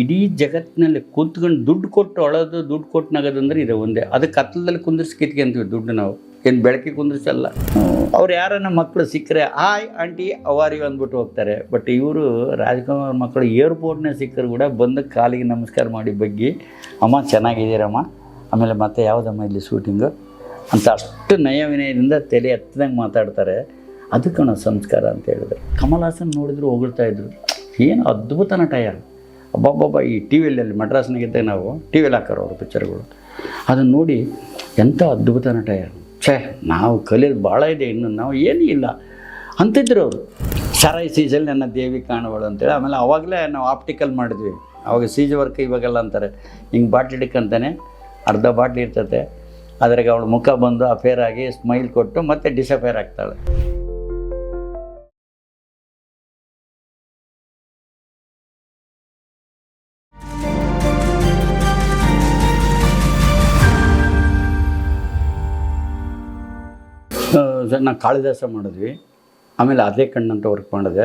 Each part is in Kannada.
ಇಡೀ ಜಗತ್ತಿನಲ್ಲಿ ಕೂತ್ಕೊಂಡು ದುಡ್ಡು ಕೊಟ್ಟು ಅಳೋದು, ದುಡ್ಡು ಕೊಟ್ಟು ನಗೋದಂದ್ರೆ ಇದೆ ಒಂದೇ. ಅದಕ್ಕೆ ಕತ್ತಲದಲ್ಲಿ ಕುಂದಿರ್ಸಿ ಕಿತ್ಕೊಂತೀವಿ ದುಡ್ಡು ನಾವು. ಏನು ಬೆಳಕಿ ಕುಂದಿರ್ಸಲ್ಲ. ಅವ್ರು ಯಾರನ್ನ ಮಕ್ಕಳು ಸಿಕ್ಕರೆ ಆಯ್ ಆಂಟಿ ಅವಾರಿ ಅಂದ್ಬಿಟ್ಟು ಹೋಗ್ತಾರೆ. ಬಟ್ ಇವರು ರಾಜಕುಮಾರ್ ಮಕ್ಕಳು ಏರ್ಪೋರ್ಟ್ನೇ ಸಿಕ್ಕರು ಕೂಡ ಬಂದು ಕಾಲಿಗೆ ನಮಸ್ಕಾರ ಮಾಡಿ ಬಗ್ಗಿ, ಅಮ್ಮ, ಚೆನ್ನಾಗಿದ್ದೀರಮ್ಮ? ಆಮೇಲೆ ಮತ್ತೆ ಯಾವುದಮ್ಮ ಇಲ್ಲಿ ಶೂಟಿಂಗು ಅಂತ ಅಷ್ಟು ನಯ ವಿನಯದಿಂದ ತಲೆ ಎತ್ತದಂಗೆ ಮಾತಾಡ್ತಾರೆ. ಅದಕ್ಕೆ ಸಂಸ್ಕಾರ ಅಂತ ಹೇಳಿದ್ರು. ಕಮಲ್ ಹಾಸನ್ ನೋಡಿದ್ರು, ಹೊಗಳ್ತಾ ಇದ್ರು. ಏನು ಅದ್ಭುತ ನಟ ಯಾರು? ಅಬ್ಬಬ್ಬಬ್ಬ ಈ ಟಿ ವಿಯಲ್ಲಿ ಮಡ್ರಾಸ್ನಾಗಿದ್ದೆ ನಾವು ಟಿ ವಿಲಿ ಹಾಕೋರು ಅವ್ರ ಪಿಕ್ಚರ್ಗಳು ಅದನ್ನು ನೋಡಿ ಎಂಥ ಅದ್ಭುತ ನಟ ಛೇ, ನಾವು ಕಲಿಯೋದು ಭಾಳ ಇದೆ ಇನ್ನು, ನಾವು ಏನೂ ಇಲ್ಲ. ಅಂತಿದ್ರು ಅವರು. ಸರಾಯಿ ಸೀಸಲ್ಲಿ ನನ್ನ ದೇವಿ ಕಾಣುವಳು ಅಂತೇಳಿ, ಆಮೇಲೆ ಅವಾಗಲೇ ನಾವು ಆಪ್ಟಿಕಲ್ ಮಾಡಿದ್ವಿ. ಅವಾಗ ಸೀಜ್ ವರ್ಕ್ ಇವಾಗೆಲ್ಲ ಅಂತಾರೆ. ಹಿಂಗೆ ಬಾಟ್ಲಿ ಹಿಡ್ಕಂತಾನೆ, ಅರ್ಧ ಬಾಟ್ಲಿ ಇರ್ತತೆ. ಅದ್ರಾಗ ಅವಳು ಮುಖ ಬಂದು ಅಫೇರ್ ಆಗಿ ಸ್ಮೈಲ್ ಕೊಟ್ಟು ಮತ್ತೆ ಡಿಸಫೇರ್ ಆಗ್ತಾಳೆ. ಸರ್ ನಾನು ಕಾಳಿದಾಸ ಮಾಡಿದ್ವಿ. ಆಮೇಲೆ ಅದೇ ಕಣ್ಣಂತ ವರ್ಕ್ ಮಾಡಿದೆ.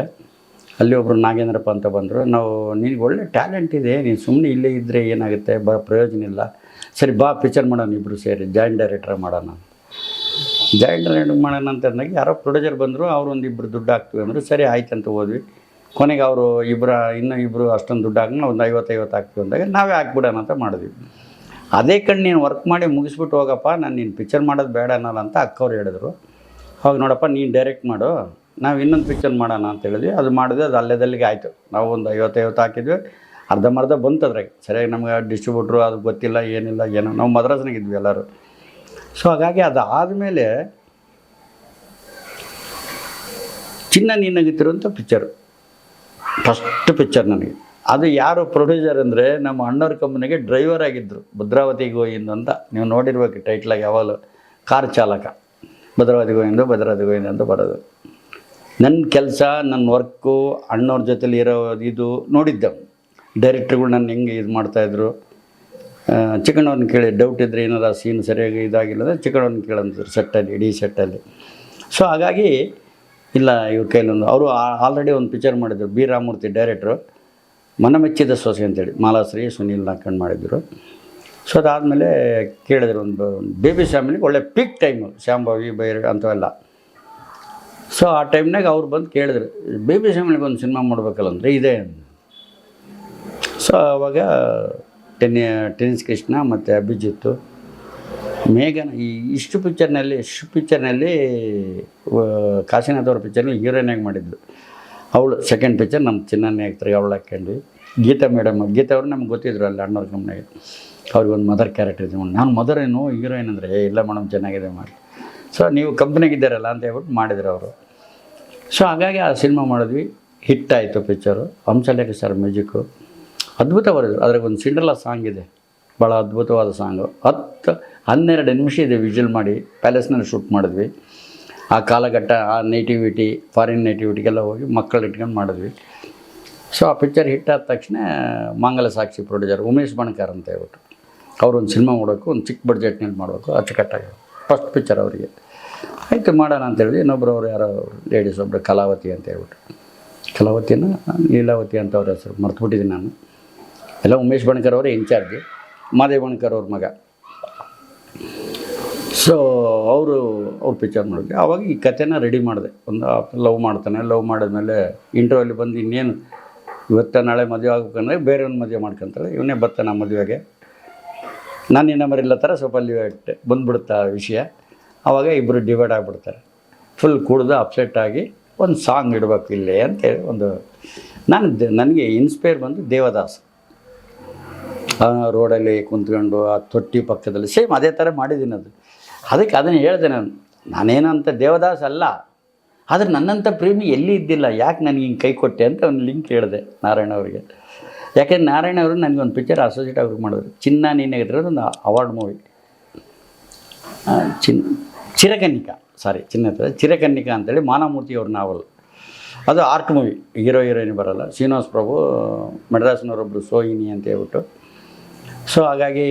ಅಲ್ಲಿ ಒಬ್ಬರು ನಾಗೇಂದ್ರಪ್ಪ ಅಂತ ಬಂದರು. ನಾವು ನಿನಗೆ ಒಳ್ಳೆ ಟ್ಯಾಲೆಂಟ್ ಇದೆ. ನೀನು ಸುಮ್ಮನೆ ಇಲ್ಲೇ ಇದ್ದರೆ ಏನಾಗುತ್ತೆ? ಬ ಪ್ರಯೋಜನ ಇಲ್ಲ. ಸರಿ, ಬಾ ಪಿಕ್ಚರ್ ಮಾಡೋಣ ಇಬ್ಬರು ಸೇರಿ. ಜಾಯಿಂಟ್ ಡೈರೆಕ್ಟರ್ ಮಾಡೋಣ ಜಾಯಿಂಟ್ ಡೈರೆಕ್ಟರ್ ಮಾಡೋಣ ಅಂತ ಅಂದಾಗ ಯಾರೋ ಪ್ರೊಡ್ಯೂಸರ್ ಬಂದರು. ಅವರು ಒಂದು ಇಬ್ಬರು ದುಡ್ಡು ಹಾಕ್ತೀವಿ ಅಂದರು. ಸರಿ, ಆಯ್ತು ಅಂತ ಹೋದ್ವಿ. ಕೊನೆಗೆ ಅವರು ಇಬ್ಬರ ಇನ್ನೂ ಇಬ್ಬರು ಅಷ್ಟೊಂದು ದುಡ್ಡು ಹಾಕಿ ಒಂದು ಐವತ್ತೈವತ್ತು ಹಾಕ್ತೀವಿ ಅಂದಾಗ ನಾವೇ ಹಾಕ್ಬಿಡೋಣ ಅಂತ ಮಾಡಿದ್ವಿ. ಅದೇ ಕಣ್ಣು ನೀನು ವರ್ಕ್ ಮಾಡಿ ಮುಗಿಸ್ಬಿಟ್ಟು ಹೋಗಪ್ಪ. ನಾನು ನೀನು ಪಿಕ್ಚರ್ ಮಾಡೋದು ಬೇಡ ಅನ್ನೋಲ್ಲ ಅಂತ ಅಕ್ಕವ್ರು ಹೇಳಿದ್ರು. ಅವಾಗ ನೋಡಪ್ಪ, ನೀನು ಡೈರೆಕ್ಟ್ ಮಾಡು. ನಾವು ಇನ್ನೊಂದು ಪಿಕ್ಚರ್ ಮಾಡೋಣ ಅಂತ ಹೇಳಿದ್ವಿ. ಅದು ಮಾಡಿದ್ವಿ ಅದು ಅಲ್ಲೇದಲ್ಲಿಗೆ ಆಯಿತು. ನಾವು ಒಂದು ಐವತ್ತೈವತ್ತು ಹಾಕಿದ್ವಿ. ಅರ್ಧಂಬರ್ಧ ಬಂತು ಅದ್ರಾಗೆ. ಸರಿಯಾಗಿ ನಮ್ಗೆ ಡಿಸ್ಟ್ರಿಬ್ಯೂಟ್ರು ಅದು ಗೊತ್ತಿಲ್ಲ, ಏನಿಲ್ಲ, ಏನೋ. ನಾವು ಮದ್ರಾಸ್ನಾಗಿದ್ವಿ ಎಲ್ಲರೂ. ಸೊ ಹಾಗಾಗಿ ಅದು ಆದಮೇಲೆ ಚಿನ್ನ ನೀನಾಗಿತ್ತಿರುವಂಥ ಪಿಕ್ಚರು ಫಸ್ಟ್ ಪಿಕ್ಚರ್ ನನಗೆ. ಅದು ಯಾರು ಪ್ರೊಡ್ಯೂಸರ್ ಅಂದರೆ ನಮ್ಮ ಅಣ್ಣವ್ರ ಕಂಪ್ನಿಗೆ ಡ್ರೈವರ್ ಆಗಿದ್ದರು ಭದ್ರಾವತಿ ಹೋಗಿಂದ ಅಂತ. ನೀವು ನೋಡಿರ್ಬೇಕು ಟೈಟ್ಲಾಗಿ ಯಾವಾಗಲೂ. ಕಾರ್ ಚಾಲಕ. ಭದ್ರಾವತಿ ಗೋವಿಂದ ಭದ್ರಾವತಿ ಗೋವಿಂದ ಅಂತ ಬರೋದು. ನನ್ನ ಕೆಲಸ ನನ್ನ ವರ್ಕು, ಅಣ್ಣವ್ರ ಜೊತೆಲಿ ಇರೋ ಇದು ನೋಡಿದ್ದೆ ಡೈರೆಕ್ಟ್ರುಗಳು ನನ್ನ ಹೆಂಗೆ ಇದು ಮಾಡ್ತಾಯಿದ್ರು ಚಿಕ್ಕಣ್ಣವ್ರನ್ನ ಕೇಳಿ ಡೌಟ್ ಇದ್ದರೆ ಏನಾರ ಸೀನ್ ಸರಿಯಾಗಿ ಇದಾಗಿಲ್ಲ ಅಂದರೆ ಚಿಕ್ಕಣ್ಣವ್ರನ್ನ ಕೇಳಂತಿದ್ರು ಸೆಟ್ಟಲ್ಲಿ ಇಡೀ ಸೆಟ್ಟಲ್ಲಿ ಸೊ ಹಾಗಾಗಿ ಇಲ್ಲ, ಇವ್ರ ಕೈಲೊಂದು ಅವರು ಆಲ್ರೆಡಿ ಒಂದು ಪಿಕ್ಚರ್ ಮಾಡಿದ್ರು, ಬಿ ರಾಮಮೂರ್ತಿ ಡೈರೆಕ್ಟ್ರು ಮನಮೆಚ್ಚಿದ ಸೊಸೆ ಅಂತೇಳಿ, ಮಾಲಾಶ್ರೀ, ಸುನೀಲ್ ನಾಕಂಡ್ ಮಾಡಿದ್ರು. ಸೊ ಅದಾದಮೇಲೆ ಕೇಳಿದ್ರು ಒಂದು ಬೇಬಿ ಫ್ಯಾಮಿಲಿಗೆ ಒಳ್ಳೆ ಪೀಕ್ ಟೈಮು ಶಾಂಭವಿ ಬೈರ್ ಅಂಥವೆಲ್ಲ. ಸೊ ಆ ಟೈಮ್ನಾಗ ಅವ್ರು ಬಂದು ಕೇಳಿದ್ರು, ಬೇಬಿ ಫ್ಯಾಮಿಲಿಗೆ ಒಂದು ಸಿನಿಮಾ ಮಾಡಬೇಕಲ್ಲ ಅಂದರೆ ಇದೆ ಸೊ ಆವಾಗ ಟೆನ್ನಿ ಟೆನಿಸ್ ಕೃಷ್ಣ ಮತ್ತು ಅಭಿಜಿತ್ತು ಮೇಘನ, ಈ ಇಷ್ಟು ಪಿಕ್ಚರ್ನಲ್ಲಿ ಇಷ್ಟು ಪಿಕ್ಚರ್ನಲ್ಲಿ ಕಾಶಿನಾಥ್ ಅವ್ರ ಪಿಕ್ಚರ್ನಲ್ಲಿ ಹೀರೋಯಿನಾಗಿ ಮಾಡಿದ್ದು. ಅವಳು ಸೆಕೆಂಡ್ ಪಿಕ್ಚರ್ ನಮ್ಮ ಚಿನ್ನ ಆಗ್ತಾರೆ ಅವಳು ಹಾಕ್ಕೊಂಡ್ವಿ. ಗೀತಾ ಮೇಡಮ್, ಗೀತಾ ಅವರು ನಮ್ಗೆ ಗೊತ್ತಿದ್ರು ಅಲ್ಲಿ ಅಣ್ಣವ್ರ ಕಂಪ್ನಿಗೆ ಅವ್ರಿಗೆ ಒಂದು ಮದರ್ ಕ್ಯಾರೆಕ್ಟರ್ ಇದೆ. ನಾನು ಮದರ್ ಏನು ಹೀರೋಯಿನ್ ಅಂದರೆ, ಏ, ಇಲ್ಲ ಮೇಡಮ್ ಚೆನ್ನಾಗಿದೆ ಮಾಡಿ ಸೊ ನೀವು ಕಂಪ್ನಿಗಿದ್ದಾರಲ್ಲ ಅಂತ ಹೇಳ್ಬಿಟ್ಟು ಮಾಡಿದ್ರು ಅವರು. ಸೊ ಹಾಗಾಗಿ ಆ ಸಿನಿಮಾ ಮಾಡಿದ್ವಿ. ಹಿಟ್ ಆಯಿತು ಪಿಕ್ಚರು ಹಂಸಲೇಖ ಸರ್ ಮ್ಯೂಸಿಕ್ಕು ಅದ್ಭುತ ಬರೋದು ಅದ್ರಾಗ ಒಂದು ಸಿಂಡ್ರಲ್ಲ ಸಾಂಗ್ ಇದೆ. ಭಾಳ ಅದ್ಭುತವಾದ ಸಾಂಗು ಹತ್ತು, ಹನ್ನೆರಡು ನಿಮಿಷ ಇದೆ ವಿಜುವಲ್ ಮಾಡಿ ಪ್ಯಾಲೇಸ್ನಲ್ಲಿ ಶೂಟ್ ಮಾಡಿದ್ವಿ. ಆ ಕಾಲಘಟ್ಟ, ಆ ನೇಟಿವಿಟಿ ಫಾರಿನ್ ನೇಟಿವಿಟಿಗೆಲ್ಲ ಹೋಗಿ ಮಕ್ಕಳು ಇಟ್ಕೊಂಡು ಮಾಡಿದ್ವಿ. ಸೊ ಆ ಪಿಕ್ಚರ್ ಹಿಟ್ ಆದ ತಕ್ಷಣ, ಮಂಗಲ ಸಾಕ್ಷಿ ಪ್ರೊಡ್ಯೂಸರ್ ಉಮೇಶ್ ಬಣಕಾರ್ ಅಂತ ಹೇಳ್ಬಿಟ್ಟು. ಅವ್ರು ಸಿನಿಮಾ ಮಾಡಬೇಕು ಒಂದು ಚಿಕ್ಕ ಬಡ್ಜೆಟ್ನಲ್ಲಿ ಮಾಡಬೇಕು, ಅಚ್ಚುಕಟ್ಟಾಗಿ. ಫಸ್ಟ್ ಪಿಕ್ಚರ್ ಅವರಿಗೆ. ಆಯಿತು, ಮಾಡೋಣ ಅಂತ ಹೇಳಿದ್ವಿ ಇನ್ನೊಬ್ರು ಅವ್ರು ಯಾರೋ ಲೇಡೀಸ್ ಒಬ್ಬರು ಕಲಾವತಿ ಅಂತ ಹೇಳ್ಬಿಟ್ಟು. ಕಲಾವತಿನ, ಲೀಲಾವತಿ ಅಂತ ಅವ್ರ ಹೆಸರು, ಮರ್ತುಬಿಟ್ಟಿದ್ದೀನಿ ನಾನು. ಎಲ್ಲ ಉಮೇಶ್ ಬಣಕರ್ ಅವರೇ ಇನ್ಚಾರ್ಜ್ ಮಾದೇವ್ ಬಣಕರ್ ಅವ್ರ ಮಗ. ಸೊ ಅವರು, ಅವ್ರು ಪಿಕ್ಚರ್ ಮಾಡಿದ್ವಿ ಆವಾಗ ಈ ಕಥೆನ ರೆಡಿ ಮಾಡಿದೆ. ಒಂದು ಲವ್ ಮಾಡ್ತಾನೆ ಲವ್ ಮಾಡಿದ್ಮೇಲೆ ಅಲ್ಲಿ ಬಂದು ಇನ್ನೇನು ಇವತ್ತ ನಾಳೆ ಮದುವೆ ಆಗ್ಬೇಕಂದ್ರೆ ಬೇರೆ ಒಂದು ಮದುವೆ ಮಾಡ್ಕೊಂತಾಳೆ. ಇವನೇ ಬರ್ತಾನೆ ಮದುವೆಗೆ. ನಾನು ಈ ನಂಬರ್ ಇಲ್ಲ ಥರ ಸ್ವಲ್ಪ ಅಲ್ಲಿ ಬಂದ್ಬಿಡುತ್ತೆ ಆ ವಿಷಯ. ಆವಾಗ ಇಬ್ಬರು ಡಿವೈಡ್ ಆಗಿಬಿಡ್ತಾರೆ. ಫುಲ್ ಕುಡ್ದು ಅಪ್ಸೆಟ್ ಆಗಿ ಒಂದು ಸಾಂಗ್ ಇಡಬೇಕು ಇಲ್ಲೇ ಅಂತೇಳಿ ಒಂದು ನಾನು ನನಗೆ ಇನ್ಸ್ಪೈರ್ ಬಂದು ದೇವದಾಸ್. ರೋಡಲ್ಲಿ ಕುಂತ್ಕೊಂಡು ಆ ತೊಟ್ಟಿ ಪಕ್ಕದಲ್ಲಿ ಸೇಮ್ ಅದೇ ಥರ ಮಾಡಿದ್ದೀನಿ ಅದು. ಅದಕ್ಕೆ ಅದನ್ನು ಹೇಳಿದೆ ನಾನು, ನಾನೇನಂತ ದೇವದಾಸ್ ಅಲ್ಲ, ಆದರೆ ನನ್ನಂಥ ಪ್ರೇಮಿ ಎಲ್ಲಿ ಇದ್ದಿಲ್ಲ, ಯಾಕೆ ನನಗೆ ಹಿಂಗೆ ಕೈ ಕೊಟ್ಟೆ ಅಂತ ಒಂದು ಲಿಂಕ್ ಹೇಳಿದೆ ನಾರಾಯಣ ಅವರಿಗೆ. ಯಾಕೆಂದ್ರೆ ನಾರಾಯಣ ಅವರು ನನಗೆ ಒಂದು ಪಿಕ್ಚರ್ ಅಸೋಸಿಯೇಟ್ ಆಗಿ ಮಾಡಿದ್ರು. ಚಿನ್ನ ನೀನೇ ಇಟ್ಟಿರೋದು ಒಂದು ಅವಾರ್ಡ್ ಮೂವಿ ಚಿನ್ ಚಿರಕನ್ನಿಕಾ ಸಾರಿ ಚಿನ್ನ ಚಿರಕನ್ನಿಕಾ ಅಂತೇಳಿ ಮಾನಮೂರ್ತಿ ಅವ್ರ ನಾವಲ್ ಅದು ಆರ್ಟ್ ಮೂವಿ ಹೀರೋ ಹೀರೋಯಿನ್ ಬರಲ್ಲ. ಶ್ರೀನಿವಾಸ್ ಪ್ರಭು ಮೆಡ್ರಾಸ್ನವರೊಬ್ಬರು ಸೋಹಿನಿ ಅಂತ ಹೇಳ್ಬಿಟ್ಟು. ಸೊ ಹಾಗಾಗಿ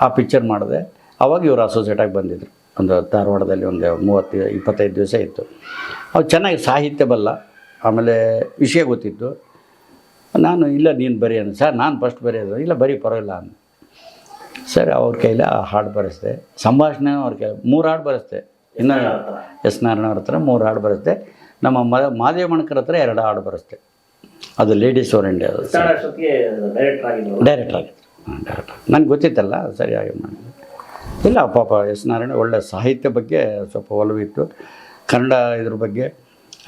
ಆ ಪಿಕ್ಚರ್ ಮಾಡಿದೆ. ಅವಾಗ ಇವರು ಅಸೋಸಿಯೇಟಾಗಿ ಬಂದಿದ್ದರು ಒಂದು ಧಾರವಾಡದಲ್ಲಿ ಒಂದು ಮೂವತ್ತು, ಇಪ್ಪತ್ತೈದು ದಿವಸ ಇತ್ತು. ಅವ್ರು ಚೆನ್ನಾಗಿ ಸಾಹಿತ್ಯ ಬಲ್ಲ. ಆಮೇಲೆ ವಿಷಯ ಗೊತ್ತಿತ್ತು. ನಾನು ಇಲ್ಲ ನೀನು ಬರೀ ಅಂದ. ಸರ್ ನಾನು ಫಸ್ಟ್ ಬರೆಯೋದು ಇಲ್ಲ ಬರೀ ಪರವಾಗಿಲ್ಲ ಅಂದ. ಸರ್ ಅವ್ರ ಕೈಲಿ ಆ ಹಾಡು ಬರೆಸ್ದೆ. ಸಂಭಾಷಣೆ ಅವ್ರ ಕೈ ಮೂರು ಹಾಡು ಬರೆಸ್ದೆ. ಇನ್ನು ಎಸ್ ನಾರಾಯಣ ಅವ್ರ ಹತ್ರ ಮೂರು ಹಾಡು ಬರೆಸ್ದೆ. ನಮ್ಮ ಮ ಮಾದೇವ ಮಣಕರ್ ಹತ್ರ ಎರಡು ಹಾಡು ಬರೆಸ್ದೆ. ಅದು ಲೇಡೀಸ್ ಓರ್ ಇಂಡಿಯಾ ಡೈರೆಕ್ಟರ್ ಆಗಿದ್ರು. ಡೈರೆಕ್ಟ್ ಆಗಿತ್ತು ಹಾಂ ಡೈರೆಕ್ಟ್ ನನಗೆ ಗೊತ್ತಿತ್ತಲ್ಲ ಸರಿಯಾಗಿ ಮಾಡಿದೆ ಇಲ್ಲ ಪಾಪ ಎಸ್ ನಾರಾಯಣ ಒಳ್ಳೆ ಸಾಹಿತ್ಯ ಬಗ್ಗೆ ಸ್ವಲ್ಪ ಒಲವಿತ್ತು ಕನ್ನಡ ಇದ್ರ ಬಗ್ಗೆ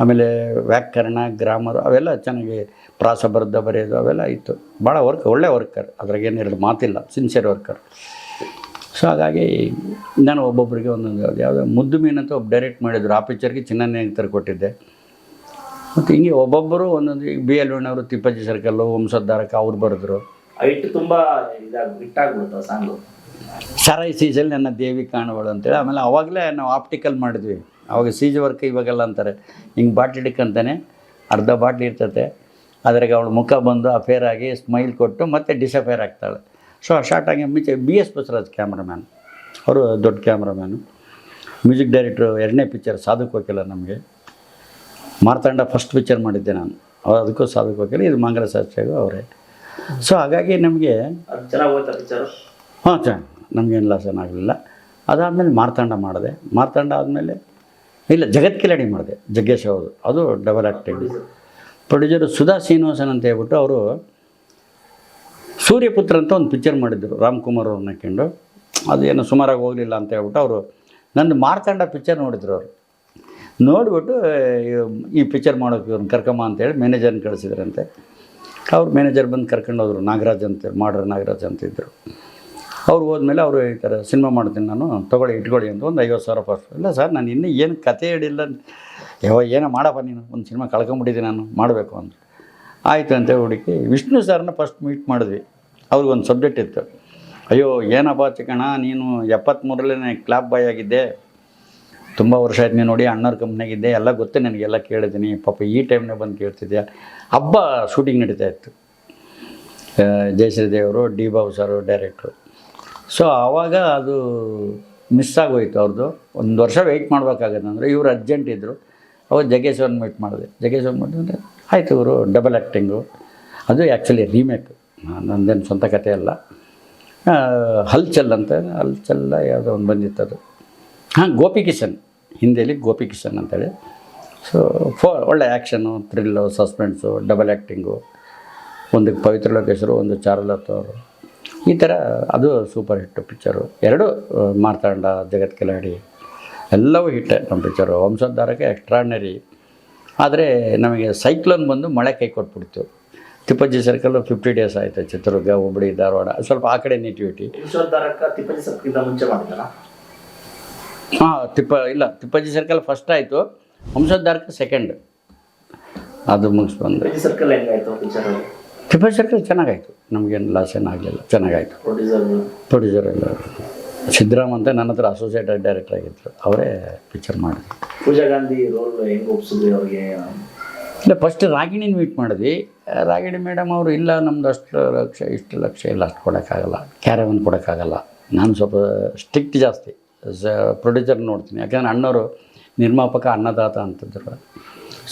ಆಮೇಲೆ ವ್ಯಾಕರಣ ಗ್ರಾಮರ್ ಅವೆಲ್ಲ ಚೆನ್ನಾಗಿ ಪ್ರಾಸಬದ್ಧ ಬರೆಯೋದು ಅವೆಲ್ಲ ಇತ್ತು ಭಾಳ ವರ್ಕ್ ಒಳ್ಳೆ ವರ್ಕರ್ ಅದ್ರಾಗೇನು ಎರಡು ಮಾತಿಲ್ಲ ಸಿನ್ಸಿಯರ್ ವರ್ಕರ್ ಸೊ ಹಾಗಾಗಿ ನಾನು ಒಬ್ಬೊಬ್ಬರಿಗೆ ಒಂದೊಂದು ಯಾವ್ದು ಯಾವುದೋ ಮುದ್ದು ಮೀನು ಅಂತ ಒಬ್ಬ ಡೈರೆಕ್ಟ್ ಮಾಡಿದ್ರು. ಆ ಪಿಕ್ಚರ್ಗೆ ಚಿನ್ನ ತರ ಕೊಟ್ಟಿದ್ದೆ. ಮತ್ತು ಹಿಂಗೆ ಒಬ್ಬೊಬ್ಬರು ಒಂದೊಂದು ಈಗ ಬಿ ಎಲ್ ಅವರು ತಿಪ್ಪಜ್ಜಿ ಸರ್ಕಲ್ಲು ವಂಶೋದ್ಧಾರಕ ಅವ್ರು ಬರೆದ್ರು. ಇಟ್ಟು ತುಂಬ ಇದಾಗ ಬಿಟ್ಟಾಗ್ಬಿಡ್ತಾವ ಸಾಂಗು. ಸರಾಯಿ ಸೀಜಲ್ಲಿ ನನ್ನ ದೇವಿ ಕಾಣುವಳು ಅಂತೇಳಿ ಆಮೇಲೆ ಅವಾಗಲೇ ನಾವು ಆಪ್ಟಿಕಲ್ ಮಾಡಿದ್ವಿ. ಅವಾಗ ಸೀಜ್ ವರ್ಕ್ ಇವಾಗೆಲ್ಲ ಅಂತಾರೆ. ಹಿಂಗೆ ಬಾಟ್ಲಿ ಹಿಡ್ಕಂತಾನೆ ಅರ್ಧ ಬಾಟ್ಲಿ ಇರ್ತತೆ. ಅದ್ರಾಗೆ ಅವಳು ಮುಖ ಬಂದು ಅಫೇರ್ ಆಗಿ ಸ್ಮೈಲ್ ಕೊಟ್ಟು ಮತ್ತೆ ಡಿಸಫೇರ್ ಆಗ್ತಾಳೆ. ಸೊ ಆ ಶಾರ್ಟ್ ಆಗಿ ಮಿಚೆ ಬಿ ಎಸ್ ಬಸವರಾಜ್ ಕ್ಯಾಮ್ರಾಮ್ಯಾನ್ ಅವರು ದೊಡ್ಡ ಕ್ಯಾಮ್ರಾಮ್ಯಾನು ಮ್ಯೂಸಿಕ್ ಡೈರೆಕ್ಟ್ರು ಎರಡನೇ ಪಿಕ್ಚರ್ ಸಾಧಕ್ ವಕೀಲ ನಮಗೆ. ಮಾರ್ತಾಂಡ ಫಸ್ಟ್ ಪಿಕ್ಚರ್ ಮಾಡಿದ್ದೆ ನಾನು. ಅದಕ್ಕೂ ಸಾಧಕ್ ವಕೀಲ ಇದು ಮಂಗಲ ಶಾಸ್ತ್ರಿಗೂ ಅವರೇ. ಸೊ ಹಾಗಾಗಿ ನಮಗೆ ಹಾಂ ಚೆನ್ನಾಗಿ. ನಮಗೇನು ಲಾಸ್ ಏನಾಗಲಿಲ್ಲ ಅದಾದಮೇಲೆ ಮಾರ್ತಾಂಡ ಮಾಡಿದೆ. ಮಾರ್ತಾಂಡ ಆದಮೇಲೆ ಇಲ್ಲ ಜಗತ್ ಕಿಲಾಡಿ ಮಾಡಿದೆ. ಜಗ್ಗೇಶ್ ಅವರು. ಅದು double acting producer Sudha Srinivasan ಅಂತ ಹೇಳ್ಬಿಟ್ಟು ಅವರು ಸೂರ್ಯಪುತ್ರ ಅಂತ ಒಂದು ಪಿಕ್ಚರ್ ಮಾಡಿದ್ದರು ರಾಮ್ಕುಮಾರ್ ಅವ್ರನ್ನ ಹಾಕೊಂಡು ಅದು ಏನೋ ಸುಮಾರಾಗಿ ಹೋಗಲಿಲ್ಲ ಅಂತ ಹೇಳ್ಬಿಟ್ಟು ಅವರು ನಂದು ಮಾರ್ತಾಂಡ ಪಿಕ್ಚರ್ ನೋಡಿದ್ರು ಅವರು. ನೋಡಿಬಿಟ್ಟು ಈ ಪಿಕ್ಚರ್ ಮಾಡೋಕೆ ಇವ್ರನ್ನ ಕರ್ಕಮ್ಮ ಅಂತೇಳಿ ಮ್ಯಾನೇಜರ್ನ ಕಳಿಸಿದ್ರಂತೆ. ಅವ್ರು ಮ್ಯಾನೇಜರ್ ಬಂದು ಕರ್ಕೊಂಡು ನಾಗರಾಜ್ ಅಂತ ಮಾಡ್ರ ನಾಗರಾಜ್ ಅಂತ ಇದ್ದರು ಅವ್ರು ಹೋದ್ಮೇಲೆ ಅವರು ಥರ ಸಿನಿಮಾ ಮಾಡ್ತೀನಿ ನಾನು, ತೊಗೊಳ್ಳಿ, ಇಟ್ಕೊಳ್ಳಿ ಅಂತ ಒಂದು ಐವತ್ತು ಸಾವಿರ ಫಸ್ಟ್ ಇಲ್ಲ ಸರ್, ನಾನು ಇನ್ನೂ ಏನು ಕತೆ ಹೇಳಿಲ್ಲ ಯಾವ ಏನೋ ಮಾಡಪ್ಪ ನೀನು, ಒಂದು ಸಿನಿಮಾ ಕಳ್ಕೊಂಬಿಟ್ಟಿದ್ದೀನಿ ನಾನು, ಮಾಡಬೇಕು ಅಂತ. ಆಯಿತು ಅಂತ ಹುಡುಕಿ ವಿಷ್ಣು ಸರ್ನ ಫಸ್ಟ್ ಮೀಟ್ ಮಾಡಿದ್ವಿ. ಅವ್ರಿಗೊಂದು ಸಬ್ಜೆಕ್ಟ್ ಇತ್ತು. ಅಯ್ಯೋ, ಏನಪ್ಪ ಚಿಕ್ಕಣ್ಣ, ನೀನು ಎಪ್ಪತ್ತ್ಮೂರಲ್ಲೇ ಕ್ಲಾಬ್ ಬಾಯ್ ಆಗಿದ್ದೆ. ತುಂಬ ವರ್ಷ ಆಯ್ತು ನೀನು ನೋಡಿ, ಅಣ್ಣವ್ರ ಕಂಪ್ನಿಯಾಗಿದ್ದೆ ಎಲ್ಲ ಗೊತ್ತು ನನಗೆಲ್ಲ ಕೇಳಿದ್ದೀನಿ. ಪಾಪ ಈ ಟೈಮ್ನೇ ಬಂದು ಕೇಳ್ತಿದ್ಯಾ? ಹಬ್ಬ ಶೂಟಿಂಗ್ ನಡೀತಾ ಇತ್ತು. ಜಯಶ್ರೀ ದೇವರು D Babu sir director so ಆವಾಗ ಅದು ಮಿಸ್ ಆಗೋಯ್ತು ಅವ್ರದ್ದು ಒಂದು ವರ್ಷ ವೆಯ್ಟ್ ಮಾಡಬೇಕಾಗತ್ತೆ ಅಂದರೆ ಇವರು ಅರ್ಜೆಂಟ್ ಇದ್ದರು ಅವಾಗ ಜಗ್ಗೇಶ್ವರನ್ ಮೀಟ್ ಮಾಡಿದೆ. ಜಗ್ಗೇಶ್ವರನ್ ಮೀಟ್ ಅಂದರೆ, ಆಯಿತು ಇವರು ಡಬಲ್ ಆ್ಯಕ್ಟಿಂಗು ಅದು ಆ್ಯಕ್ಚುಲಿ ರೀಮೇಕ್ ನಂದೇನು ಸ್ವಂತ ಕಥೆ ಅಲ್ಲ. ಹಲ್ಚಲ್ ಅಂತ ಹಲ್ಚಲ್ಲ ಯಾವುದೋ ಒಂದು ಬಂದಿತ್ತು ಅದು. ಹಾಂ ಗೋಪಿ ಕಿಶನ್ ಹಿಂದಿಯಲ್ಲಿ ಗೋಪಿ ಕಿಶನ್ ಅಂತೇಳಿ. ಸೊ ಫೋ, ಒಳ್ಳೆ action thrill suspense double acting ಒಂದು ಪವಿತ್ರ ಲೋಕೇಶ್ವರು, ಒಂದು ಚಾರುಲತ್ ಅವರು. ಈ ಥರ ಅದು ಸೂಪರ್ ಹಿಟ್ಟು ಪಿಕ್ಚರು ಎರಡು ಮಾರ್ತಾಂಡ ಜಗತ್ ಕಿಲಾಡಿ ಎಲ್ಲವೂ ಹಿಟ್ಟೆ ನಮ್ಮ ಪಿಕ್ಚರು ವಂಶೋದ್ಧಾರಕ್ಕೆ ಎಕ್ಸ್ಟ್ರಾರ್ನರಿ ಆದರೆ ನಮಗೆ ಸೈಕ್ಲೋನ್ ಬಂದು ಮಳೆ ಕೈ ಕೊಟ್ಬಿಡ್ತು. ತಿಪ್ಪಜ್ಜಿ ಸರ್ಕಲ್ಲು ಫಿಫ್ಟಿ ಡೇಸ್ ಆಯಿತು ಚಿತ್ರದುರ್ಗ ಹುಬ್ಬಳ್ಳಿ ಧಾರವಾಡ. ಸ್ವಲ್ಪ ಆ ಕಡೆ ನೆಟಿವಿಟಿ ವಿಶ್ವೋದ್ಧಾರಕ ತಿಪ್ಪಜಿ ಸಕ್ಕಿಂತ ಮುಂಚೆ ಹಾಂ ತಿಪ್ಪ ಇಲ್ಲ ತಿಪ್ಪಜ್ಜಿ ಸರ್ಕಲ್ ಫಸ್ಟ್ ಆಯಿತು. ವಂಶೋದ್ಧಾರಕ್ಕೆ ಸೆಕೆಂಡ್ ಅದು ಮುಗಿಸ್ ಬಂದು. ತಿಪ್ಪಜಿ ಸರ್ಕಲ್ ಹೆಂಗಾಯಿತು ತಿಪ್ಪಜ್ಜಿ ಸರ್ಕಲ್ ಚೆನ್ನಾಗಾಯಿತು. ನಮಗೇನು ಲಾಸ್ ಏನಾಗಲಿಲ್ಲ ಚೆನ್ನಾಗಾಯಿತು. ಪ್ರೊಡ್ಯೂಸರ್ ಪ್ರೊಡ್ಯೂಸರ್ ಎಲ್ಲ ಸಿದ್ದರಾಮ್ ಅಂತ ನನ್ನ ಹತ್ರ ಅಸೋಸಿಯೇಟೆಡ್ ಡೈರೆಕ್ಟರ್ ಆಗಿದ್ದರು ಅವರೇ ಪಿಕ್ಚರ್ ಮಾಡಿದ್ರು. ಪೂಜಾ ಗಾಂಧಿ ರೋಲ್ ಹೆಂಗೆ ಒಪ್ಸಿದ್ರಿ ಅವ್ರಿಗೆ? ಇಲ್ಲ ಫಸ್ಟ್ ರಾಗಿಣಿನ ಮೀಟ್ ಮಾಡಿದ್ವಿ. ರಾಗಿಣಿ ಮೇಡಮ್ ಅವರು ಇಲ್ಲ ನಮ್ದು ಅಷ್ಟು ಲಕ್ಷ ಇಷ್ಟು ಲಕ್ಷ ಇಲ್ಲ ಅಷ್ಟು ಕೊಡೋಕ್ಕಾಗಲ್ಲ. ಕ್ಯಾರವನ್ ಕೊಡೋಕ್ಕಾಗಲ್ಲ. ನಾನು ಸ್ವಲ್ಪ ಸ್ಟ್ರಿಕ್ಟ್ ಜಾಸ್ತಿ. ಸ ಪ್ರೊಡ್ಯೂಸರ್ ನೋಡ್ತೀನಿ. ಯಾಕಂದ್ರೆ ಅಣ್ಣವರು ನಿರ್ಮಾಪಕ ಅನ್ನದಾತ ಅಂತಿದ್ರು.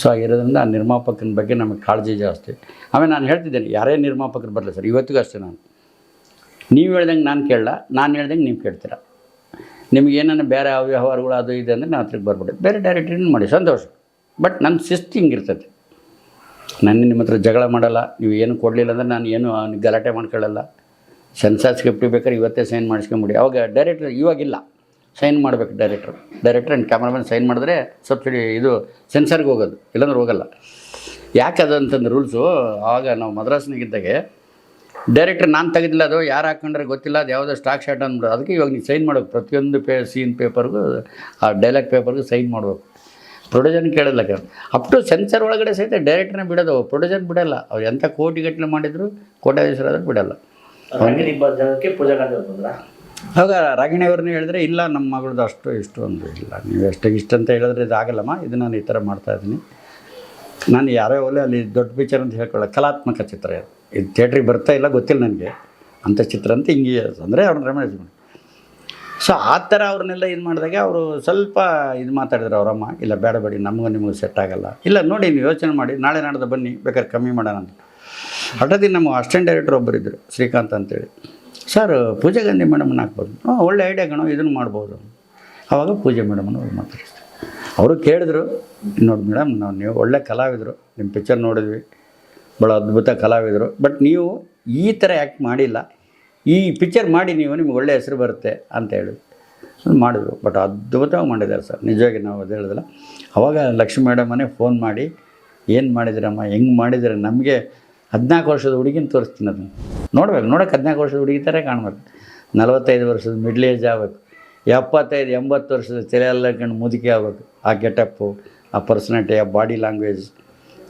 ಸೊ ಆಗಿರೋದ್ರಿಂದ ಆ ನಿರ್ಮಾಪಕನ ಬಗ್ಗೆ ನಮಗೆ ಕಾಳಜಿ ಜಾಸ್ತಿ. ಆಮೇಲೆ ನಾನು ಹೇಳ್ತಿದ್ದೇನೆ ಯಾರೇ ನಿರ್ಮಾಪಕರು ಬರಲಿ ಸರ್ ಇವತ್ತಿಗೂ ಅಷ್ಟೇ ನಾನು. ನೀವು ಹೇಳ್ದಂಗೆ ನಾನು ಕೇಳಲ್ಲ ನಾನು ಹೇಳ್ದಂಗೆ ನೀವು ಕೇಳ್ತೀರ? ನಿಮ್ಗೆ ಏನನ್ನ ಬೇರೆ ಅವ್ಯವಹಾರಗಳು ಅದು ಇದೆ ಅಂದರೆ ನಾನು ಹತ್ರಕ್ಕೆ ಬರ್ಬಿಡಿ. ಬೇರೆ ಡೈರೆಕ್ಟ್ರಿನ ಮಾಡಿ, ಸಂತೋಷ. ಬಟ್ ನನ್ನ ಶಿಸ್ತು ಹಿಂಗಿರ್ತದೆ ನಾನು ನಿಮ್ಮ ಹತ್ರ ಜಗಳ ಮಾಡಲ್ಲ, ನೀವು ಏನು ಕೊಡಲಿಲ್ಲ ಅಂದರೆ ನಾನು ಏನು ಗಲಾಟೆ ಮಾಡ್ಕೊಳ್ಳಲ್ಲ. ಸೆನ್ಸಾರ್ ಸ್ಕ್ರಿಪ್ಟ್ ಬೇಕಾದ್ರೆ ಇವತ್ತೇ ಸೈನ್ ಮಾಡಿಸ್ಕೊಂಬಿಡಿ. ಅವಾಗ ಡೈರೆಕ್ಟ್ರ್ ಇವಾಗಿಲ್ಲ. ಸೈನ್ ಮಾಡಬೇಕು director director and cameraman sign ಮಾಡಿದ್ರೆ ಸಬ್ಸಿಡಿ ಇದು ಸೆನ್ಸಾರ್ಗೆ ಹೋಗೋದು, ಇಲ್ಲಾಂದ್ರೆ ಹೋಗಲ್ಲ. ಯಾಕೆ ಅದು ಅಂತಂದು ರೂಲ್ಸು ಆವಾಗ ನಾವು ಮದ್ರಾಸ್ನಾಗಿದ್ದಾಗೆ ಡೈರೆಕ್ಟ್ರ್ ನಾನು ತೆಗೆದಿಲ್ಲ ಅದು ಯಾರು ಹಾಕೊಂಡ್ರೆ ಗೊತ್ತಿಲ್ಲ ಅದು ಯಾವುದೋ ಸ್ಟಾಕ್ ಶಾಟ್ ಅಂದ್ಬಿಡೋದು ಅದಕ್ಕೆ ಇವಾಗ ನೀವು ಸೈನ್ ಮಾಡಬೇಕು. ಪ್ರತಿಯೊಂದು ಪೇ ಸೀನ್ ಪೇಪರ್ಗೂ ಆ ಡೈಲಾಗ್ ಪೇಪರ್ಗೂ ಸೈನ್ ಮಾಡಬೇಕು. ಪ್ರೊಡ್ಯೂಸರ್ನ ಕೇಳಲ್ಲ ಅಪ್ ಟು ಸೆನ್ಸರ್ ಒಳಗಡೆ ಸಹಿತ ಡೈರೆಕ್ಟ್ರನ್ನ ಬಿಡೋದು ಪ್ರೊಡ್ಯೂಸರ್ ಬಿಡಲ್ಲ. ಅವ್ರು ಎಂಥ ಕೋಟಿಗಟ್ಟಲೆ ಮಾಡಿದ್ರು ಕೋಟ್ಯಾಧೀಶರಾದ್ರೂ ಬಿಡಲ್ಲ. ರಾಗಿಣಿ ರಾಗಿಣಿಯವ್ರನ್ನ ಹೇಳಿದ್ರೆ ಇಲ್ಲ ನಮ್ಮ ಮಗಳದ್ದು ಅಷ್ಟು ಇಷ್ಟು ಒಂದು ಇಲ್ಲ. ನೀವು ಎಷ್ಟು ಇಷ್ಟು ಅಂತ ಹೇಳಿದ್ರೆ ಇದು ಆಗಲ್ಲಮ್ಮ. ಇದು ನಾನು ಈ ಥರ ಮಾಡ್ತಾಯಿದ್ದೀನಿ ನಾನು ಯಾರೇ ಒಲೆ ಅಲ್ಲಿ ದೊಡ್ಡ ಪಿಕ್ಚರ್ ಅಂತ ಹೇಳ್ಕೊಳ್ಳೋ ಕಲಾತ್ಮಕ ಚಿತ್ರ ಇದು. ಇದು ಥಿಯೇಟ್ರಿಗೆ ಬರ್ತಾ ಇಲ್ಲ ಗೊತ್ತಿಲ್ಲ ನನಗೆ. ಅಂಥ ಚಿತ್ರ ಅಂತ ಹಿಂಗೆ ಅಂದರೆ ಅವ್ರನ್ನ ರಮೇಶ್ ಸೊ ಆ ಥರ ಅವ್ರನ್ನೆಲ್ಲ ಇದು ಮಾಡಿದಾಗ ಅವರು ಸ್ವಲ್ಪ ಇದು ಮಾತಾಡಿದ್ರು ಅವರಮ್ಮ, ಇಲ್ಲ, ಬೇಡ ಬೇಡಿ, ನಮಗೂ ನಿಮಗೂ ಸೆಟ್ ಆಗಲ್ಲ. ಇಲ್ಲ, ನೋಡಿ, ನೀವು ಯೋಚನೆ ಮಾಡಿ, ನಾಳೆ ನಾಡ್ದು ಬನ್ನಿ, ಬೇಕಾದ್ರೆ ಕಮ್ಮಿ ಮಾಡೋಣ ಅಂತ. ಹಠದಿ ನಮ್ಮ ಅಸಿಸ್ಟೆಂಟ್ ಡೈರೆಕ್ಟರ್ ಒಬ್ಬರು ಇದ್ದರು ಶ್ರೀಕಾಂತ್ ಅಂತೇಳಿ. ಸರ್, ಪೂಜಾ ಗಾಂಧಿ ಮೇಡಮ್ನ ಹಾಕ್ಬೋದು. ಹಾಂ, ಒಳ್ಳೆ ಐಡಿಯಾ ಕಣೋ, ಇದನ್ನು ಮಾಡ್ಬೋದು. ಆವಾಗ ಪೂಜೆ ಮೇಡಮನ್ನು ಅವ್ರು ಮಾತಾಡಿಸ್ತಾರೆ ಅವರು ಕೇಳಿದ್ರು, ನೋಡಿ ಮೇಡಮ್, ನಾವು ನೀವು ಒಳ್ಳೆ ಕಲಾವಿದರು ನಿಮ್ಮ ಪಿಕ್ಚರ್ ನೋಡಿದ್ವಿ ಭಾಳ ಅದ್ಭುತ ಕಲಾವಿದರು. ಬಟ್ ನೀವು ಈ ಥರ ಯಾಕೆ ಮಾಡಿಲ್ಲ. ಈ ಪಿಕ್ಚರ್ ಮಾಡಿ ನೀವು, ನಿಮ್ಗೆ ಒಳ್ಳೆ ಹೆಸರು ಬರುತ್ತೆ ಅಂತ ಹೇಳಿ ಮಾಡಿದ್ರು. ಬಟ್ ಅದ್ಭುತವಾಗಿ ಮಾಡಿದ್ದಾರೆ ಸರ್. ನಿಜವಾಗಿ ನಾವು ಅದು ಹೇಳಿದಲ್ಲ. ಅವಾಗ ಲಕ್ಷ್ಮೀ ಮೇಡಮನೇ ಫೋನ್ ಮಾಡಿ, ಏನು ಮಾಡಿದಿರಮ್ಮ? ಹೆಂಗೆ ಮಾಡಿದ್ರೆ? ನಮಗೆ ಹದಿನಾಲ್ಕು ವರ್ಷದ ಹುಡುಗಿನ ತೋರಿಸ್ತೀನಿ ಅದನ್ನು. ನೋಡ್ಬೇಕು. ನೋಡೋಕೆ ಹದಿನಾಲ್ಕು ವರ್ಷದ ಹುಡುಗಿ ಥರ ಕಾಣ್ಬೇಕು. ನಲವತ್ತೈದು ವರ್ಷದ ಮಿಡ್ಲ್ ಏಜ್ ಆಗಬೇಕು. ಎಪ್ಪತ್ತೈದು, ಎಂಬತ್ತು ವರ್ಷದ ತಲೆ ಎಲ್ಲ ಕಂಡು ಮುದುಕಿ ಆಗಬೇಕು. ಆ ಗೆಟಪ್ಪು ಆ ಪರ್ಸನಾಲಿಟಿ ಆ ಬಾಡಿ ಲ್ಯಾಂಗ್ವೇಜ್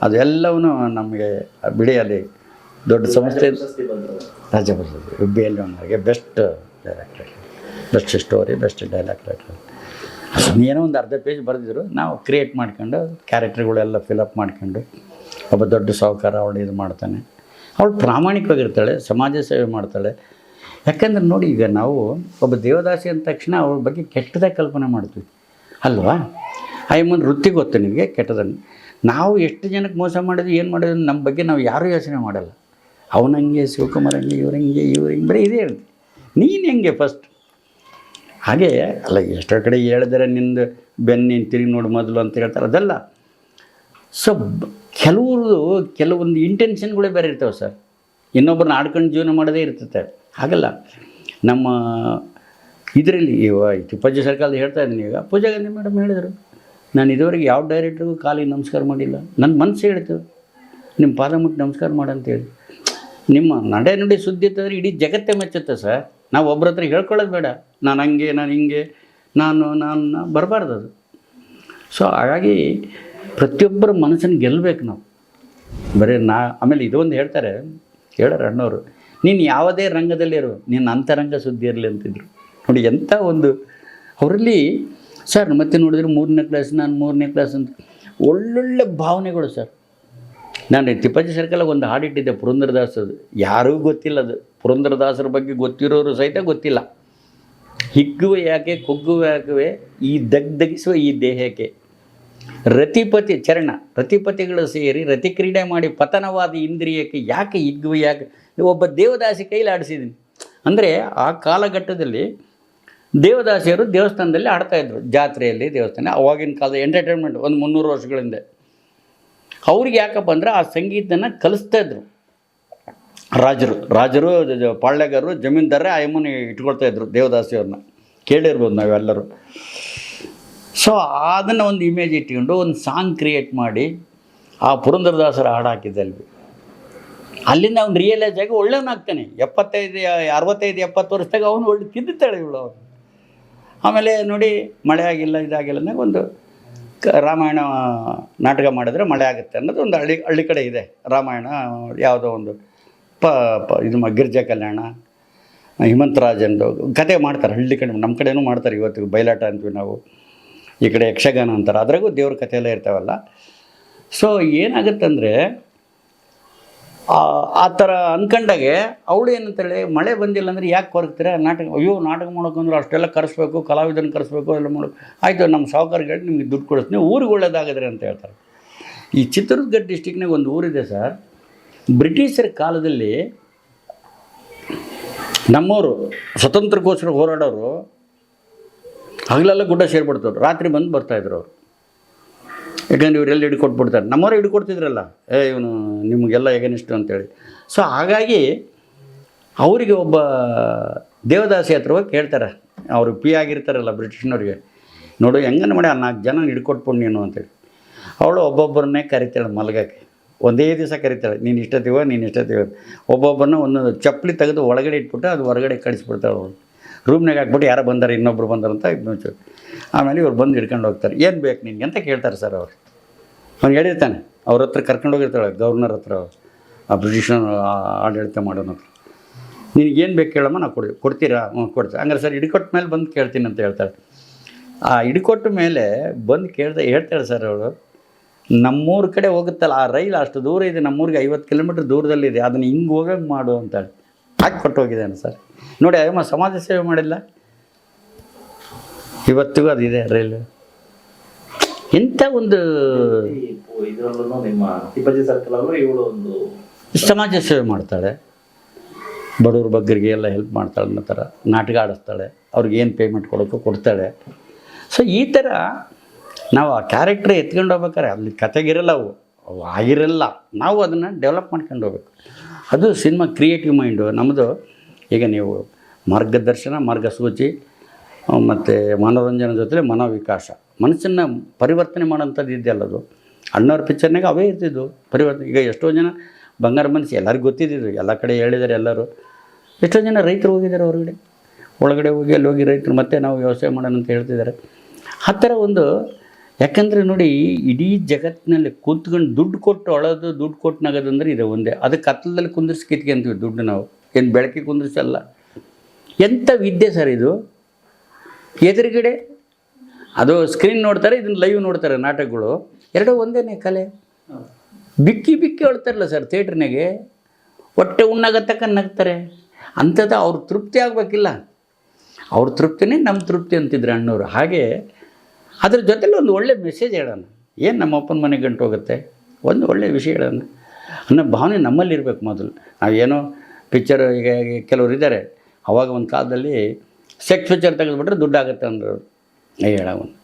ಅದೆಲ್ಲವೂ ನಮಗೆ ಬಿಡಿಯಲ್ಲಿ ದೊಡ್ಡ ಸಂಸ್ಥೆ ರಾಜ್ಯ ಪ್ರಶಸ್ತಿ ಯುಬ್ಬಿ ಎಲ್ ಅವರಿಗೆ best director best story best dialogue writer ಏನೋ ಒಂದು ಅರ್ಧ ಪೇಜ್ ಬರೆದಿದ್ರು ನಾವು ಕ್ರಿಯೇಟ್ ಮಾಡ್ಕೊಂಡು ಕ್ಯಾರೆಕ್ಟರ್ಗಳೆಲ್ಲ ಫಿಲಪ್ ಮಾಡ್ಕೊಂಡು ಒಬ್ಬ ದೊಡ್ಡ ಸಾಹುಕಾರ ಅವಳು ಇದು ಮಾಡ್ತಾನೆ. ಅವಳು ಪ್ರಾಮಾಣಿಕವಾಗಿರ್ತಾಳೆ ಸಮಾಜ ಸೇವೆ ಮಾಡ್ತಾಳೆ. ಯಾಕಂದ್ರೆ ನೋಡಿ ಈಗ ನಾವು ಒಬ್ಬ ದೇವದಾಸಿ ಅಂದ ತಕ್ಷಣ ಅವಳ ಬಗ್ಗೆ ಕೆಟ್ಟದ ಕಲ್ಪನೆ ಮಾಡ್ತೀವಿ. ಅಲ್ವಾ? ಅಯ್ಯಮ್ಮನ ವೃತ್ತಿ ಗೊತ್ತು ನಿಮಗೆ ಕೆಟ್ಟದನ್ನು ನಾವು ಎಷ್ಟು ಜನಕ್ಕೆ ಮೋಸ ಮಾಡಿದ್ವಿ ಏನು ಮಾಡಿದ್ವಿ ನಮ್ಮ ಬಗ್ಗೆ ನಾವು ಯಾರೂ ಯೋಚನೆ ಮಾಡಲ್ಲ. ಅವನಂಗೆ ಶಿವಕುಮಾರ್ ಹಂಗೆ, ಇವ್ರು ಹಂಗೆ ಬರೀ ಇದೇ ಇರುತ್ತೆ ನೀನು ಹೆಂಗೆ ಫಸ್ಟ್ ಹಾಗೆ, ಅಲ್ಲ, ಎಷ್ಟೋ ಕಡೆ ಹೇಳಿದ್ರೆ ನಿಂದು ಬೆನ್ನಿನ ನೀನು ತಿರುಗಿ ನೋಡು ಮೊದಲು ಅಂತ ಹೇಳ್ತಾರೆ. ಅದಲ್ಲ ಸೊ ಕೆಲವರು ಕೆಲವೊಂದು ಇಂಟೆನ್ಷನ್ಗಳೇ ಬೇರೆ ಇರ್ತವೆ ಸರ್ ಇನ್ನೊಬ್ಬರನ್ನ ಆಡ್ಕೊಂಡು ಜೀವನ ಮಾಡೋದೇ ಇರ್ತದೆ ಹಾಗಲ್ಲ, ನಮ್ಮ ಇದರಲ್ಲಿ ಇವ ತಿಪ್ಪಜ್ಜಿ ಸರ್ಕಾರದ ಹೇಳ್ತಾ ಇದ್ದೀನಿ ಈಗ. ಪೂಜಾ ಗಾಂಧಿ ಮೇಡಮ್ ಹೇಳಿದರು. ನಾನು ಇದುವರೆಗೆ ಯಾವ ಡೈರೆಕ್ಟ್ರಿಗೂ ಕಾಲಿಗೆ ನಮಸ್ಕಾರ ಮಾಡಿಲ್ಲ. ನನ್ನ ಮನಸ್ಸು ಹೇಳ್ತು ನಿಮ್ಮ ಪಾದ ಮುಟ್ಟಿ ನಮಸ್ಕಾರ ಮಾಡಂತೇಳಿ. ನಿಮ್ಮ ನಡೆ ನುಡಿ ಸುದ್ದಿ ಇತ್ತಂದ್ರೆ ಇಡೀ ಜಗತ್ತೇ ಮೆಚ್ಚುತ್ತೆ ಸರ್. ನಾವು ಒಬ್ಬರ ಹತ್ರ ಹೇಳ್ಕೊಳ್ಳೋದು ಬೇಡ. ನಾನು ಹಂಗೆ, ನಾನು ಹಿಂಗೆ, ನಾನು ನಾನು ಬರಬಾರ್ದು ಅದು. ಸೊ ಹಾಗಾಗಿ ಪ್ರತಿಯೊಬ್ಬರ ಮನಸ್ಸನ್ನು ಗೆಲ್ಲಬೇಕು ನಾವು. ಬರೀ ನಾ, ಆಮೇಲೆ ಇದೊಂದು ಹೇಳ್ತಾರೆ. ಹೇಳೋರು ಅಣ್ಣವರು, ನೀನು ಯಾವುದೇ ರಂಗದಲ್ಲಿರು ನಿನ್ನ ಅಂತರಂಗ ಸುದ್ದಿ ಇರಲಿ ಅಂತಿದ್ರು. ನೋಡಿ ಎಂಥ ಒಂದು, ಅವರಲ್ಲಿ ಸರ್, ಮತ್ತೆ ನೋಡಿದ್ರೆ ಮೂರನೇ ಕ್ಲಾಸ್ ನಾನು ಮೂರನೇ ಕ್ಲಾಸ್ ಅಂತ. ಒಳ್ಳೊಳ್ಳೆ ಭಾವನೆಗಳು ಸರ್. ನಾನು ತಿಪ್ಪಜ್ಜಿ ಸರ್ಕಲ್ ಒಂದು ಹಾಡಿಟ್ಟಿದ್ದೆ ಪುರಂದರದಾಸದು ಯಾರಿಗೂ ಗೊತ್ತಿಲ್ಲ ಅದು. ಪುರಂದ್ರದಾಸರ ಬಗ್ಗೆ ಗೊತ್ತಿರೋರು ಸಹಿತ ಗೊತ್ತಿಲ್ಲ. ಹಿಗ್ಗುವೆ ಯಾಕೆ, ಕುಗ್ಗುವ ಯಾಕೆ, ಈ ದಗ್ಧಗಿಸುವ ಈ ದೇಹಕ್ಕೆ. ರತಿಪತಿ ಚರಣ, ರತಿಪತಿಗಳು ಸೇರಿ ರತಿ ಕ್ರೀಡೆ ಮಾಡಿ ಪತನವಾದ ಇಂದ್ರಿಯಕ್ಕೆ ಯಾಕೆ ಹಿಗ್ಗುವೆ ಯಾಕೆ? ಒಬ್ಬ ದೇವದಾಸಿ ಕೈಲಿ ಆಡಿಸಿದ್ದೀನಿ ಅಂದರೆ ಆ ಕಾಲಘಟ್ಟದಲ್ಲಿ ದೇವದಾಸಿಯರು ದೇವಸ್ಥಾನದಲ್ಲಿ ಆಡ್ತಾ ಇದ್ರು, ಜಾತ್ರೆಯಲ್ಲಿ, ದೇವಸ್ಥಾನ, ಅವಾಗಿನ ಕಾಲದ ಎಂಟರ್ಟೈನ್ಮೆಂಟ್ ಒಂದು ಮುನ್ನೂರು ವರ್ಷಗಳ ಹಿಂದೆ. ಅವ್ರಿಗೆ ಯಾಕಪ್ಪ ಅಂದರೆ ಆ ಸಂಗೀತನ ಕಲಿಸ್ತಾ ಇದ್ರು. ರಾಜರು ರಾಜರು ಪಾಳ್ಯಗಾರರು ಜಮೀನ್ದಾರ ಆ ಯಮ್ಮನ ಇಟ್ಕೊಳ್ತಾ ಇದ್ರು ದೇವದಾಸಿಯವ್ರನ್ನ. ಕೇಳಿರ್ಬೋದು ನಾವೆಲ್ಲರೂ. ಸೊ ಅದನ್ನು ಒಂದು ಇಮೇಜ್ ಇಟ್ಕೊಂಡು ಒಂದು ಸಾಂಗ್ ಕ್ರಿಯೇಟ್ ಮಾಡಿ ಆ ಪುರಂದರದಾಸರ ಹಾಡು ಹಾಕಿದ್ದಲ್ಲಿ ಅಲ್ಲಿಂದ ಅವ್ನು ರಿಯಲೈಸ್ ಆಗಿ ಒಳ್ಳೆಯವನಾಗ್ತಾನೆ ಎಪ್ಪತ್ತೈದು, ಅರವತ್ತೈದು, ಎಪ್ಪತ್ತು ವರ್ಷದಾಗ ಅವನು ಒಳ್ಳೆ ತಿದ್ದುತ್ತಾಳೆ ಇವಳು ಅವನು. ಆಮೇಲೆ ನೋಡಿ ಮಳೆ ಆಗಿಲ್ಲ, ಇದಾಗಿಲ್ಲ ಅಂದಾಗ ಒಂದು ರಾಮಾಯಣ ನಾಟಕ ಮಾಡಿದ್ರೆ ಮಳೆ ಆಗುತ್ತೆ ಅನ್ನೋದು ಒಂದು ಹಳ್ಳಿ ಹಳ್ಳಿ ಕಡೆ ಇದೆ. ರಾಮಾಯಣ ಯಾವುದೋ ಒಂದು ಪ ಪ ಇದು ಮ- ಕಲ್ಯಾಣ ಹಿಮಂತರಾಜಂದು ಕತೆ ಮಾಡ್ತಾರೆ ಹಳ್ಳಿ ಕಡೆ, ನಮ್ಮ ಕಡೆನೂ ಮಾಡ್ತಾರೆ ಇವತ್ತಿಗೆ ಬಯಲಾಟ ಅಂತೀವಿ ನಾವು. ಈ ಕಡೆ ಯಕ್ಷಗಾನ ಅಂತಾರೆ. ಅದ್ರಾಗೂ ದೇವ್ರ ಕಥೆ ಎಲ್ಲ ಇರ್ತಾವಲ್ಲ. ಸೊ ಏನಾಗುತ್ತಂದರೆ ಆ ಥರ ಅಂದ್ಕೊಂಡಾಗೆ ಅವಳು ಏನಂತೇಳಿ, ಮಳೆ ಬಂದಿಲ್ಲ ಅಂದರೆ ಯಾಕೆ ಕೊರಗ್ತೀರ ನಾಟಕ, ಅಯ್ಯೋ, ನಾಟಕ ಮಾಡೋಕೆ ಅಂದ್ರೆ ಅಷ್ಟೆಲ್ಲ ಕರೆಸ್ಬೇಕು, ಕಲಾವಿದನ ಕರೆಸ್ಬೇಕು, ಎಲ್ಲ ಮಾಡೋದು ಆಯಿತು, ನಮ್ಮ ಸಾವುಕಾರ್ಗಳು ನಿಮಗೆ ದುಡ್ಡು ಕೊಡಿಸ್ತೀನಿ ಊರಿಗೆ ಒಳ್ಳೇದಾಗಿದ್ರೆ ಅಂತ ಹೇಳ್ತಾರೆ. ಈ ಚಿತ್ರದುರ್ಗ ಡಿಸ್ಟಿಕ್ನಾಗ ಒಂದು ಊರಿದೆ ಸರ್. ಬ್ರಿಟಿಷರ ಕಾಲದಲ್ಲಿ ನಮ್ಮವರು ಸ್ವತಂತ್ರಕ್ಕೋಸ್ಕರ ಹೋರಾಡೋರು ಹಗಲೆಲ್ಲ ಗುಡ್ಡ ಸೇರಿಬಿಡ್ತವ್ರು ರಾತ್ರಿ ಬಂದು ಬರ್ತಾಯಿದ್ರು ಅವರು. ಯಾಕಂದ್ರೆ ಇವರೆಲ್ಲ ಹಿಡ್ಕೊಟ್ಬಿಡ್ತಾರೆ. ನಮ್ಮವ್ರು ಹಿಡ್ಕೊಡ್ತಿದ್ರಲ್ಲ. ಏ, ಇವನು ನಿಮಗೆಲ್ಲ ಎಗನಿಷ್ಟು ಅಂತೇಳಿ. ಸೊ ಹಾಗಾಗಿ ಅವರಿಗೆ ಒಬ್ಬ ದೇವದಾಸಿ ಹತ್ರ ಹೋಗಿ ಕೇಳ್ತಾರೆ. ಅವರು ಪಿ ಆಗಿರ್ತಾರಲ್ಲ ಬ್ರಿಟಿಷ್ನವ್ರಿಗೆ. ನೋಡು ಹೆಂಗನ ಮಾಡಿ ಆ ನಾಲ್ಕು ಜನ ಹಿಡ್ಕೊಟ್ಬಿಡು ನೀನು ಅಂತೇಳಿ. ಅವಳು ಒಬ್ಬೊಬ್ಬರನ್ನೇ ಕರಿತಾಳೆ ಮಲಗಕ್ಕೆ. ಒಂದೇ ದಿವಸ ಕರಿತಾಳೆ, ನೀನು ಇಷ್ಟತ್ತೀವ ನೀನು ಇಷ್ಟತ್ತೀವ ಒಬ್ಬೊಬ್ಬರನ್ನ ಒಂದೊಂದು ಚಪ್ಪಲಿ ತೆಗೆದು ಒಳಗಡೆ ಇಟ್ಬಿಟ್ಟು ಅದು ಹೊರಗಡೆ ಕಳಿಸ್ಬಿಡ್ತಾಳೆ ಅವಳು. ರೂಮ್ನಾಗ ಹಾಕ್ಬಿಟ್ಟು ಯಾರೋ ಬಂದಾರೆ, ಇನ್ನೊಬ್ರು ಬಂದಾರಂತ ಆಮೇಲೆ ಇವ್ರು ಬಂದು ಹಿಡ್ಕೊಂಡು ಹೋಗ್ತಾರೆ. ಏನು ಬೇಕು ನಿನಗೆ ಅಂತ ಕೇಳ್ತಾರೆ ಸರ್ ಅವ್ರು. ಅವ್ನು ಹೇಳಿರ್ತಾನೆ, ಅವ್ರ ಹತ್ರ ಕರ್ಕೊಂಡು ಹೋಗಿರ್ತಾಳೆ, ಗವರ್ನರ್ ಹತ್ರ ಆ ಬ್ರಿಟಿಷ್ ಆಡಳಿತ ಮಾಡೋನ ಹತ್ರ. ನಿನಗೇನು ಬೇಕು ಕೇಳಮ್ಮ ನಾವು ಕೊಡಿ, ಕೊಡ್ತೀರಾ? ಹ್ಞೂ ಕೊಡ್ತೀವಿ ಹಂಗಾರೆ ಸರ್, ಹಿಡ್ಕೊಟ್ಟ ಮೇಲೆ ಬಂದು ಕೇಳ್ತೀನಿ ಅಂತ ಹೇಳ್ತಾಳೆ ಆ ಹಿಡ್ಕೊಟ್ಟ ಮೇಲೆ ಬಂದು ಕೇಳ್ದೆ ಹೇಳ್ತಾಳೆ ಸರ್ ಅವಳು ನಮ್ಮೂರ ಕಡೆ ಹೋಗುತ್ತಲ್ಲ, ಆ ರೈಲು ಅಷ್ಟು ದೂರ ಇದೆ, ನಮ್ಮೂರಿಗೆ ಐವತ್ತು ಕಿಲೋಮೀಟ್ರ್ ದೂರದಲ್ಲಿದೆ, ಅದನ್ನು ಹಿಂಗೆ ಹೋಗಂಗೆ ಮಾಡು ಅಂತೇಳಿ. ಹಾಕಿ ಕೊಟ್ಟು ಹೋಗಿದ್ದಾನೆ ಸರ್. ನೋಡಿ, ಅಯ್ಯಮ್ಮ, ಸಮಾಜ ಸೇವೆ ಮಾಡಿಲ್ಲ? ಇವತ್ತಿಗೂ ಅದಿದೆ ರೈಲ್ವೆ. ಇಂಥ ಒಂದು ಸಮಾಜ ಸೇವೆ ಮಾಡ್ತಾಳೆ. ಬಡವ್ರ ಬಗ್ಗರಿಗೆ ಎಲ್ಲ ಹೆಲ್ಪ್ ಮಾಡ್ತಾಳೆ ಅನ್ನೋ ಥರ ನಾಟಕ ಆಡಿಸ್ತಾಳೆ ಅವ್ರಿಗೆ ಏನು ಪೇಮೆಂಟ್ ಕೊಡೋಕ್ಕೂ ಕೊಡ್ತಾಳೆ. ಸೊ ಈ ಥರ ನಾವು ಆ ಕ್ಯಾರೆಕ್ಟ್ರ್ ಎತ್ಕೊಂಡು ಹೋಗ್ಬೇಕಾರೆ ಅಲ್ಲಿ ಕತೆಗಿರಲ್ಲ ಅವು ಅವು ಆಗಿರಲ್ಲ. ನಾವು ಅದನ್ನು ಡೆವಲಪ್ ಮಾಡ್ಕೊಂಡು ಹೋಗ್ಬೇಕು. ಅದು ಸಿನಿಮಾ ಕ್ರಿಯೇಟಿವ್ ಮೈಂಡು ನಮ್ಮದು ಈಗ ನೀವು ಮಾರ್ಗದರ್ಶನ ಮಾರ್ಗಸೂಚಿ ಮತ್ತು ಮನೋರಂಜನೆ ಜೊತೆ ಮನೋವಿಕಾಸ. ಮನಸ್ಸನ್ನು ಪರಿವರ್ತನೆ ಮಾಡೋಂಥದ್ದು ಇದೆಯಲ್ಲ ಅದು. ಅಣ್ಣವ್ರ ಪಿಕ್ಚರ್ನಾಗ ಅವೇ ಇರ್ತಿದ್ದು ಪರಿವರ್ತನೆ ಈಗ ಎಷ್ಟೋ ಜನ ಬಂಗಾರ ಮನಸ್ಸು, ಎಲ್ಲರಿಗೂ ಗೊತ್ತಿದ್ದಿದ್ದು. ಎಲ್ಲ ಕಡೆ ಹೇಳಿದ್ದಾರೆ ಎಲ್ಲರೂ. ಎಷ್ಟೋ ಜನ ರೈತರು ಹೋಗಿದ್ದಾರೆ ಹೊರಗಡೆ. ಒಳಗಡೆ ಹೋಗಿ, ಅಲ್ಲಿ ಹೋಗಿ ರೈತರು ಮತ್ತೆ ನಾವು ವ್ಯವಸಾಯ ಮಾಡೋಣ ಅಂತ ಹೇಳ್ತಿದ್ದಾರೆ. ಆ ಥರ ಒಂದು, ಯಾಕಂದರೆ ನೋಡಿ, ಇಡೀ ಜಗತ್ತಿನಲ್ಲಿ ಕೂತ್ಕೊಂಡು ದುಡ್ಡು ಕೊಟ್ಟು ಅಳೋದು, ದುಡ್ಡು ಕೊಟ್ಟು ನಗೋದು ಅಂದರೆ ಇದೆ ಒಂದೇ. ಅದಕ್ಕೆ ಕತ್ತಲದಲ್ಲಿ ಕುಂದಿರ್ಸಿ ಕಿತ್ಕೊಂತೀವಿ ದುಡ್ಡು ನಾವು. ಏನು ಬೆಳಕಿಗೆ ಕುಂದಿರ್ಸಲ್ಲ. ಎಂಥ ವಿದ್ಯೆ ಸರ್ ಇದು? ಎದುರುಗಡೆ, ಅದು ಸ್ಕ್ರೀನ್ ನೋಡ್ತಾರೆ, ಇದನ್ನು ಲೈವ್ ನೋಡ್ತಾರೆ ನಾಟಕಗಳು. ಎರಡೂ ಒಂದೇ ಕಲೆ. ಬಿಕ್ಕಿ ಬಿಕ್ಕಿ ಹೇಳ್ತಾರಲ್ಲ ಸರ್ ಥಿಯೇಟ್ರ್ನಾಗೆ ಹೊಟ್ಟೆ ಉಣ್ಣಾಗತ್ತಕ್ಕ ನಗ್ತಾರೆ. ಅಂಥದ್ದು ಅವ್ರ ತೃಪ್ತಿ ಆಗಬೇಕಿಲ್ಲ. ಅವ್ರ ತೃಪ್ತಿನೇ ನಮ್ಮ ತೃಪ್ತಿ ಅಂತಿದ್ರು ಅಣ್ಣವರು. ಹಾಗೆ ಅದ್ರ ಜೊತೆಲಿ ಒಂದು ಒಳ್ಳೆ ಮೆಸೇಜ್ ಹೇಳೋಣ. ಏನು ನಮ್ಮ ಅಪ್ಪನ ಮನೆಗೆ ಗಂಟು ಹೋಗುತ್ತೆ? ಒಂದು ಒಳ್ಳೆಯ ವಿಷಯ ಹೇಳೋಣ. ಅನ್ನೋ ಭಾವನೆ ನಮ್ಮಲ್ಲಿರಬೇಕು ಮೊದಲು. ನಾವೇನೋ ಪಿಕ್ಚರ್ ಈಗ ಕೆಲವ್ರು ಇದ್ದಾರೆ. ಅವಾಗ ಒಂದು ಕಾಲದಲ್ಲಿ ಸೆಕ್ಸ್ ಪಿಕ್ಚರ್ ತೆಗೆದುಬಿಟ್ರೆ ದುಡ್ಡು ಆಗುತ್ತೆ ಅಂದರು ಹೇಳವನು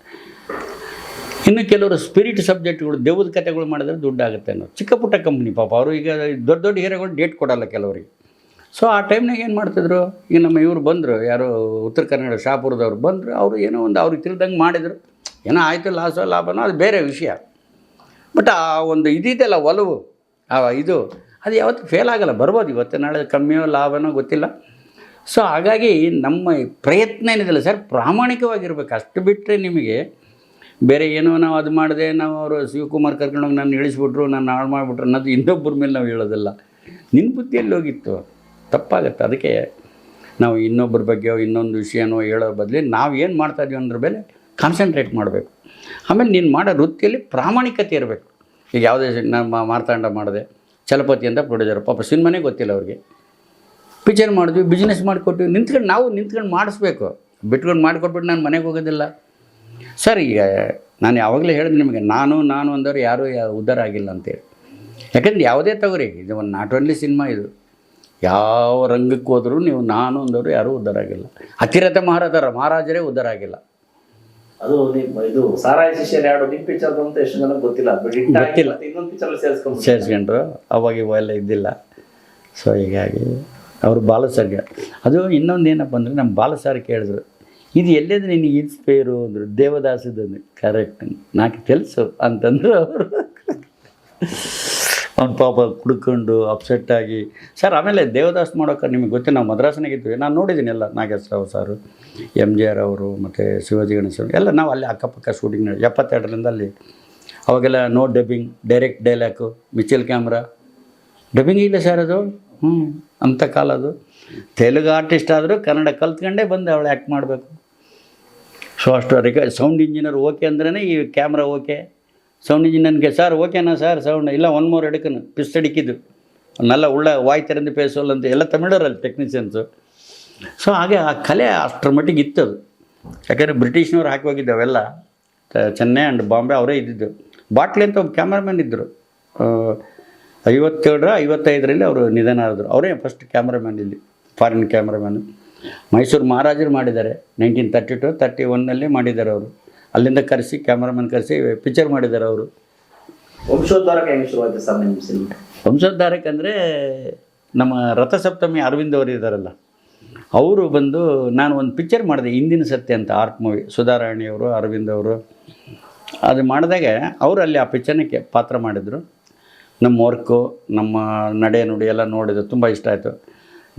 ಇನ್ನು ಕೆಲವರು ಸ್ಪಿರಿಟ್ ಸಬ್ಜೆಕ್ಟ್ಗಳು ದೇವದ ಕಥೆಗಳು ಮಾಡಿದ್ರೆ ದುಡ್ಡು ಆಗುತ್ತೆ ಅನ್ನೋ ಚಿಕ್ಕ ಪುಟ್ಟ ಕಂಪ್ನಿ ಪಾಪ, ಅವರು ಈಗ ದೊಡ್ಡ ದೊಡ್ಡ ಹೀರೋಗಳು ಡೇಟ್ ಕೊಡಲ್ಲ ಕೆಲವರಿಗೆ. ಸೊ ಆ ಟೈಮ್ನಾಗ ಏನು ಮಾಡ್ತಿದ್ರು? ಈಗ ನಮ್ಮ ಇವರು ಬಂದರು, ಯಾರು ಉತ್ತರ ಕನ್ನಡ ಶಾಪುರದವ್ರು ಬಂದರು, ಅವರು ಏನೋ ಒಂದು ಅವ್ರಿಗೆ ತಿಳಿದಂಗೆ ಮಾಡಿದರು. ಏನೋ ಆಯಿತು, ಲಾಸೋ, ಲಾಭನೋ, ಅದು ಬೇರೆ ವಿಷಯ. ಬಟ್ ಆ ಒಂದು ಇದಿದೆಯಲ್ಲ ಒಲವು, ಆ ಇದು, ಅದು ಯಾವತ್ತೂ ಫೇಲ್ ಆಗಲ್ಲ. ಬರ್ಬೋದು ಇವತ್ತು, ನಾಳೆ ಕಮ್ಮಿಯೋ, ಲಾಭನೋ, ಗೊತ್ತಿಲ್ಲ. ಸೊ ಹಾಗಾಗಿ ನಮ್ಮ ಪ್ರಯತ್ನ ಏನಿದೆಯಲ್ಲ ಸರ್, ಪ್ರಾಮಾಣಿಕವಾಗಿರ್ಬೇಕು. ಅಷ್ಟು ಬಿಟ್ಟರೆ ನಿಮಗೆ ಬೇರೆ ಏನೋ ನಾವು ಅದು ಮಾಡಿದೆ ನಾವು ಅವರು ಶಿವಕುಮಾರ್ ಕರ್ಕೊಂಡೋಗಿ ನಾನು ಇಳಿಸ್ಬಿಟ್ರು ನಾನು ಹಾಳು ಮಾಡಿಬಿಟ್ರು ಅನ್ನೋದು ಇನ್ನೊಬ್ಬರ ಮೇಲೆ ನಾವು ಹೇಳೋದಲ್ಲ. ನಿನ್ನ ಬುದ್ಧಿಯಲ್ಲಿ ಹೋಗಿತ್ತು. ತಪ್ಪಾಗತ್ತೆ. ಅದಕ್ಕೆ ನಾವು ಇನ್ನೊಬ್ಬರ ಬಗ್ಗೆ ಇನ್ನೊಂದು ವಿಷಯನೋ ಹೇಳೋ ಬದಲಿ ನಾವು ಏನು ಮಾಡ್ತಾ ಇದೀವಿ ಅದ್ರ ಮೇಲೆ ಕಾನ್ಸಂಟ್ರೇಟ್ ಮಾಡಬೇಕು. ಆಮೇಲೆ ನೀನು ಮಾಡೋ ವೃತ್ತಿಯಲ್ಲಿ ಪ್ರಾಮಾಣಿಕತೆ ಇರಬೇಕು. ಈಗ ಯಾವುದೇ ನಾನು ಮಾರ್ತಾಂಡ ಮಾಡಿದೆ, ಚಲಪತಿ ಅಂತ ಪ್ರೊಡ್ಯೂಸರ್ ಪಾಪ ಸಿನಿಮಾನೇ ಗೊತ್ತಿಲ್ಲ ಅವ್ರಿಗೆ. ಪಿಕ್ಚರ್ ಮಾಡಿದ್ವಿ ಬಿಸ್ನೆಸ್ ಮಾಡಿಕೊಟ್ವಿ. ನಿಂತ್ಕೊಂಡು ನಾವು ನಿಂತ್ಕೊಂಡು ಮಾಡಿಸ್ಬೇಕು. ಬಿಟ್ಕೊಂಡು ಮಾಡಿಕೊಟ್ಬಿಟ್ಟು ನಾನು ಮನೆಗೆ ಹೋಗೋದಿಲ್ಲ. ಸರ್ ಈಗ ನಾನು ಯಾವಾಗಲೂ ಹೇಳಿದೆ ನಿಮಗೆ ನಾನು ನಾನು ಅಂದವರು ಯಾರೂ ಉದ್ಧಾರ ಆಗಿಲ್ಲ ಅಂತೇಳಿ. ಯಾಕಂದ್ರೆ ಯಾವುದೇ ತಗೋರಿ ಇದು ಒಂದು ನಾಟ್ ಓನ್ಲಿ ಸಿನಿಮಾ ಇದು. ಯಾವ ರಂಗಕ್ಕೆ ಹೋದರೂ ನೀವು ನಾನು ಅಂದವರು ಯಾರೂ ಉದ್ಧಾರ ಆಗಿಲ್ಲ. ಅತಿರಥ ಮಹಾರಾಜರ ಮಹಾರಾಜರೇ ಉದ್ಧಾರ ಆಗಿಲ್ಲ. ಅದು ಇದು ಸಾರಾಯಿ ಶಿಷ್ಯರು ಎರಡು ನಿಮ್ಮ ಪಿಕ್ಚರ್ ಅಂತ ಎಷ್ಟು ಜನ ಗೊತ್ತಿಲ್ಲ. ಗೊತ್ತಿಲ್ಲ. ಇನ್ನೊಂದು ಪಿಕ್ಚರ್ ಸೇರಿಸ್ಕೊಂಡು ಸೇರಿಸ್ಕೊಂಡ್ರು ಅವಾಗ ಇವೆಲ್ಲ ಇದ್ದಿಲ್ಲ. ಸೊ ಹೀಗಾಗಿ ಅವರು ಬಾಲಸರ್ಗ ಅದು ಇನ್ನೊಂದು ಏನಪ್ಪ ಅಂದರೆ ನಮ್ಮ ಬಾಲಸಾರ್ ಕೇಳಿದ್ರು ಇದು ಎಲ್ಲಿದ್ರೆ ನಿನಗೆ ಇನ್ಸ್ಪೈರು ಅಂದರು ದೇವದಾಸದನ್ನು ಕರೆಕ್ಟ್ ನಾಲ್ಕು తెలుసు ಅಂತಂದ್ರು ಅವರು ಅವ್ನು ಪಾಪ ಕುಡ್ಕೊಂಡು ಅಪ್ಸೆಟ್ ಆಗಿ ಸರ್ ಆಮೇಲೆ ದೇವದಾಸ್ ಮಾಡೋಕೆ ನಿಮಗೆ ಗೊತ್ತಿಲ್ಲ ನಾವು ಮದ್ರಾಸ್ನಾಗಿದ್ವಿ ನಾನು ನೋಡಿದ್ದೀನಿ ಎಲ್ಲ ನಾಗೇಶ್ವರರಾವ್ ಸಾರು ಎಮ್ ಜಿ ಆರ್ ಅವರು ಮತ್ತು ಶಿವಾಜಿ ಗಣೇಶ್ ಎಲ್ಲ ನಾವು ಅಲ್ಲಿ ಅಕ್ಕಪಕ್ಕ ಶೂಟಿಂಗ್ ಮಾಡಿ ಎಪ್ಪತ್ತೆರಡರಿಂದ ಅಲ್ಲಿ ಅವಾಗೆಲ್ಲ no dubbing direct dialogue Mitchell camera dubbing ಇಲ್ಲ ಸರ್ ಅದು ಹ್ಞೂ ಅಂಥ ಕಾಲ ಅದು. ತೆಲುಗು ಆರ್ಟಿಸ್ಟ್ ಆದರೂ ಕನ್ನಡ ಕಲ್ತ್ಕೊಂಡೇ ಬಂದು ಅವಳು ಆ್ಯಕ್ಟ್ ಮಾಡಬೇಕು. ಸೊ ಅಷ್ಟು ರಿಕ ಸೌಂಡ್ ಇಂಜಿನಿಯರ್ ಓಕೆ ಅಂದ್ರೇ ಈ ಕ್ಯಾಮ್ರಾ ಓಕೆ ಸೌಂಡ್ ಇಂಜಿನಿಯರ್ಗೆ ಸರ್ ಓಕೆನಾ ಸರ್ ಸೌಂಡ್ ಇಲ್ಲ ಒನ್ ಮೋರ್ ಎಡಕನು ಪಿಸ್ಟ್ ಅಡಿಕಿದ್ದು ನಲ್ಲ ಉಳ್ಳ, ವಾಯ್ ತೆರೆದು ಪೇಸೋಲ್ ಅಂತ ಎಲ್ಲ ತಮಿಳರಲ್ಲಿ ಟೆಕ್ನಿಷಿಯನ್ಸು ಸೊ ಹಾಗೆ ಆ ಕಲೆ ಅಷ್ಟರ ಮಟ್ಟಿಗೆ ಇತ್ತು ಅದು. ಯಾಕಂದರೆ ಬ್ರಿಟಿಷ್ನವ್ರು ಹಾಕಿ ಹೋಗಿದ್ದು ಅವೆಲ್ಲ ಚೆನ್ನೈ ಆ್ಯಂಡ್ ಬಾಂಬೆ ಅವರೇ ಇದ್ದಿದ್ದು. ಬಾಟ್ಲಿ ಅಂತ ಒಬ್ಬ ಕ್ಯಾಮ್ರಾಮನ್ ಇದ್ದರು. ಐವತ್ತೇಳರ ಐವತ್ತೈದರಲ್ಲಿ ಅವರು ನಿಧನ ಆದರು. ಅವರೇ ಫಸ್ಟ್ ಕ್ಯಾಮ್ರಾಮ್ಯಾನ್ ಇಲ್ಲಿ ಫಾರಿನ್ ಕ್ಯಾಮ್ರಾಮ್ಯಾನ್ ಮೈಸೂರು ಮಹಾರಾಜರು ಮಾಡಿದ್ದಾರೆ ನೈನ್ಟೀನ್ ತರ್ಟಿ ಟು ತರ್ಟಿ ಒನ್ನಲ್ಲಿ ಮಾಡಿದ್ದಾರೆ ಅವರು. ಅಲ್ಲಿಂದ ಕರೆಸಿ ಕ್ಯಾಮ್ರಾಮನ್ ಕರೆಸಿ ಪಿಕ್ಚರ್ ಮಾಡಿದ್ದಾರೆ ಅವರು. ವಂಶೋದ್ಧಾರಕ್ಕೆ ಹೆಂಗೆ ಶುರುವಾಯಿತು ಸರ್ ನಿಮ್ಮ ಸಿನಿಮಾ ವಂಶೋದ್ಧಾರಕ್ಕೆ ಅಂದರೆ ನಮ್ಮ ರಥಸಪ್ತಮಿ ಅರವಿಂದ್ ಅವರು ಇದ್ದಾರಲ್ಲ ಅವರು ಬಂದು ನಾನು ಒಂದು ಪಿಕ್ಚರ್ ಮಾಡಿದೆ ಹಿಂದಿನ ಸತ್ಯ ಅಂತ ಆರ್ಟ್ ಮೂವಿ ಸುಧಾರಾಣಿಯವರು ಅರವಿಂದ್ ಅವರು. ಅದು ಮಾಡಿದಾಗ ಅವರು ಅಲ್ಲಿ ಆ ಪಿಕ್ಚರ್ನಕ್ಕೆ ಪಾತ್ರ ಮಾಡಿದರು. ನಮ್ಮ ವರ್ಕು, ನಮ್ಮ ನಡೆ ನುಡಿ ಎಲ್ಲ ನೋಡಿದ್ರು ತುಂಬ ಇಷ್ಟ ಆಯಿತು.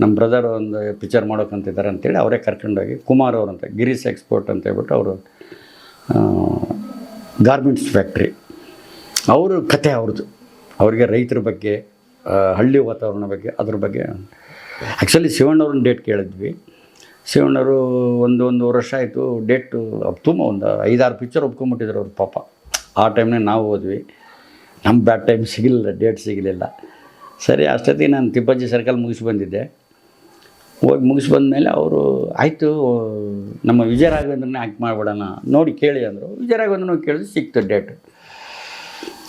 ನಮ್ಮ ಬ್ರದರ್ ಒಂದು ಪಿಕ್ಚರ್ ಮಾಡೋಕ್ಕಂತಿದ್ದಾರೆ ಅಂತೇಳಿ ಅವರೇ ಕರ್ಕೊಂಡೋಗಿ, ಕುಮಾರ್ ಅವರಂತ ಗಿರೀಶ್ ಎಕ್ಸ್ಪೋರ್ಟ್ ಅಂತ ಹೇಳ್ಬಿಟ್ಟು ಅವರು ಗಾರ್ಮೆಂಟ್ಸ್ ಫ್ಯಾಕ್ಟ್ರಿ ಅವರು ಕತೆ ಅವ್ರದ್ದು. ಅವರಿಗೆ ರೈತರ ಬಗ್ಗೆ ಹಳ್ಳಿ ವಾತಾವರಣ ಬಗ್ಗೆ, ಅದ್ರ ಬಗ್ಗೆ. ಆ್ಯಕ್ಚುಲಿ ಶಿವಣ್ಣವ್ರನ್ನ ಡೇಟ್ ಕೇಳಿದ್ವಿ. ಶಿವಣ್ಣವರು ಒಂದು ಒಂದು ವರ್ಷ ಆಯಿತು ಡೇಟು ತುಂಬ ಒಂದು ಐದಾರು ಪಿಕ್ಚರ್ ಒಪ್ಕೊಂಬಿಟ್ಟಿದ್ರು ಅವ್ರ ಪಾಪ. ಆ ಟೈಮ್ನಾಗ ನಾವು ಹೋದ್ವಿ. ನಮ್ಮ ಬ್ಯಾಡ್ ಟೈಮ್ ಸಿಗಲಿಲ್ಲ, ಡೇಟ್ ಸಿಗಲಿಲ್ಲ. ಸರಿ, ಅಷ್ಟೊತ್ತಿಗೆ ನಾನು ತಿಪ್ಪಜ್ಜಿ ಸರ್ಕಲ್ ಮುಗಿಸಿ ಬಂದಿದ್ದೆ. ಹೋಗಿ ಮುಗಿಸಿ ಬಂದಮೇಲೆ ಅವರು, ಆಯಿತು, ನಮ್ಮ ವಿಜಯ ರಾಘವೇಂದ್ರನೇ ಆ್ಯಕ್ಟ್ ಮಾಡಿಬಿಡೋಣ, ನೋಡಿ ಕೇಳಿ ಅಂದರು. ವಿಜಯ ರಾಘವೇಂದ್ರನ ಕೇಳಿದ್ರೆ, ಸಿಕ್ತು ಡೇಟ್.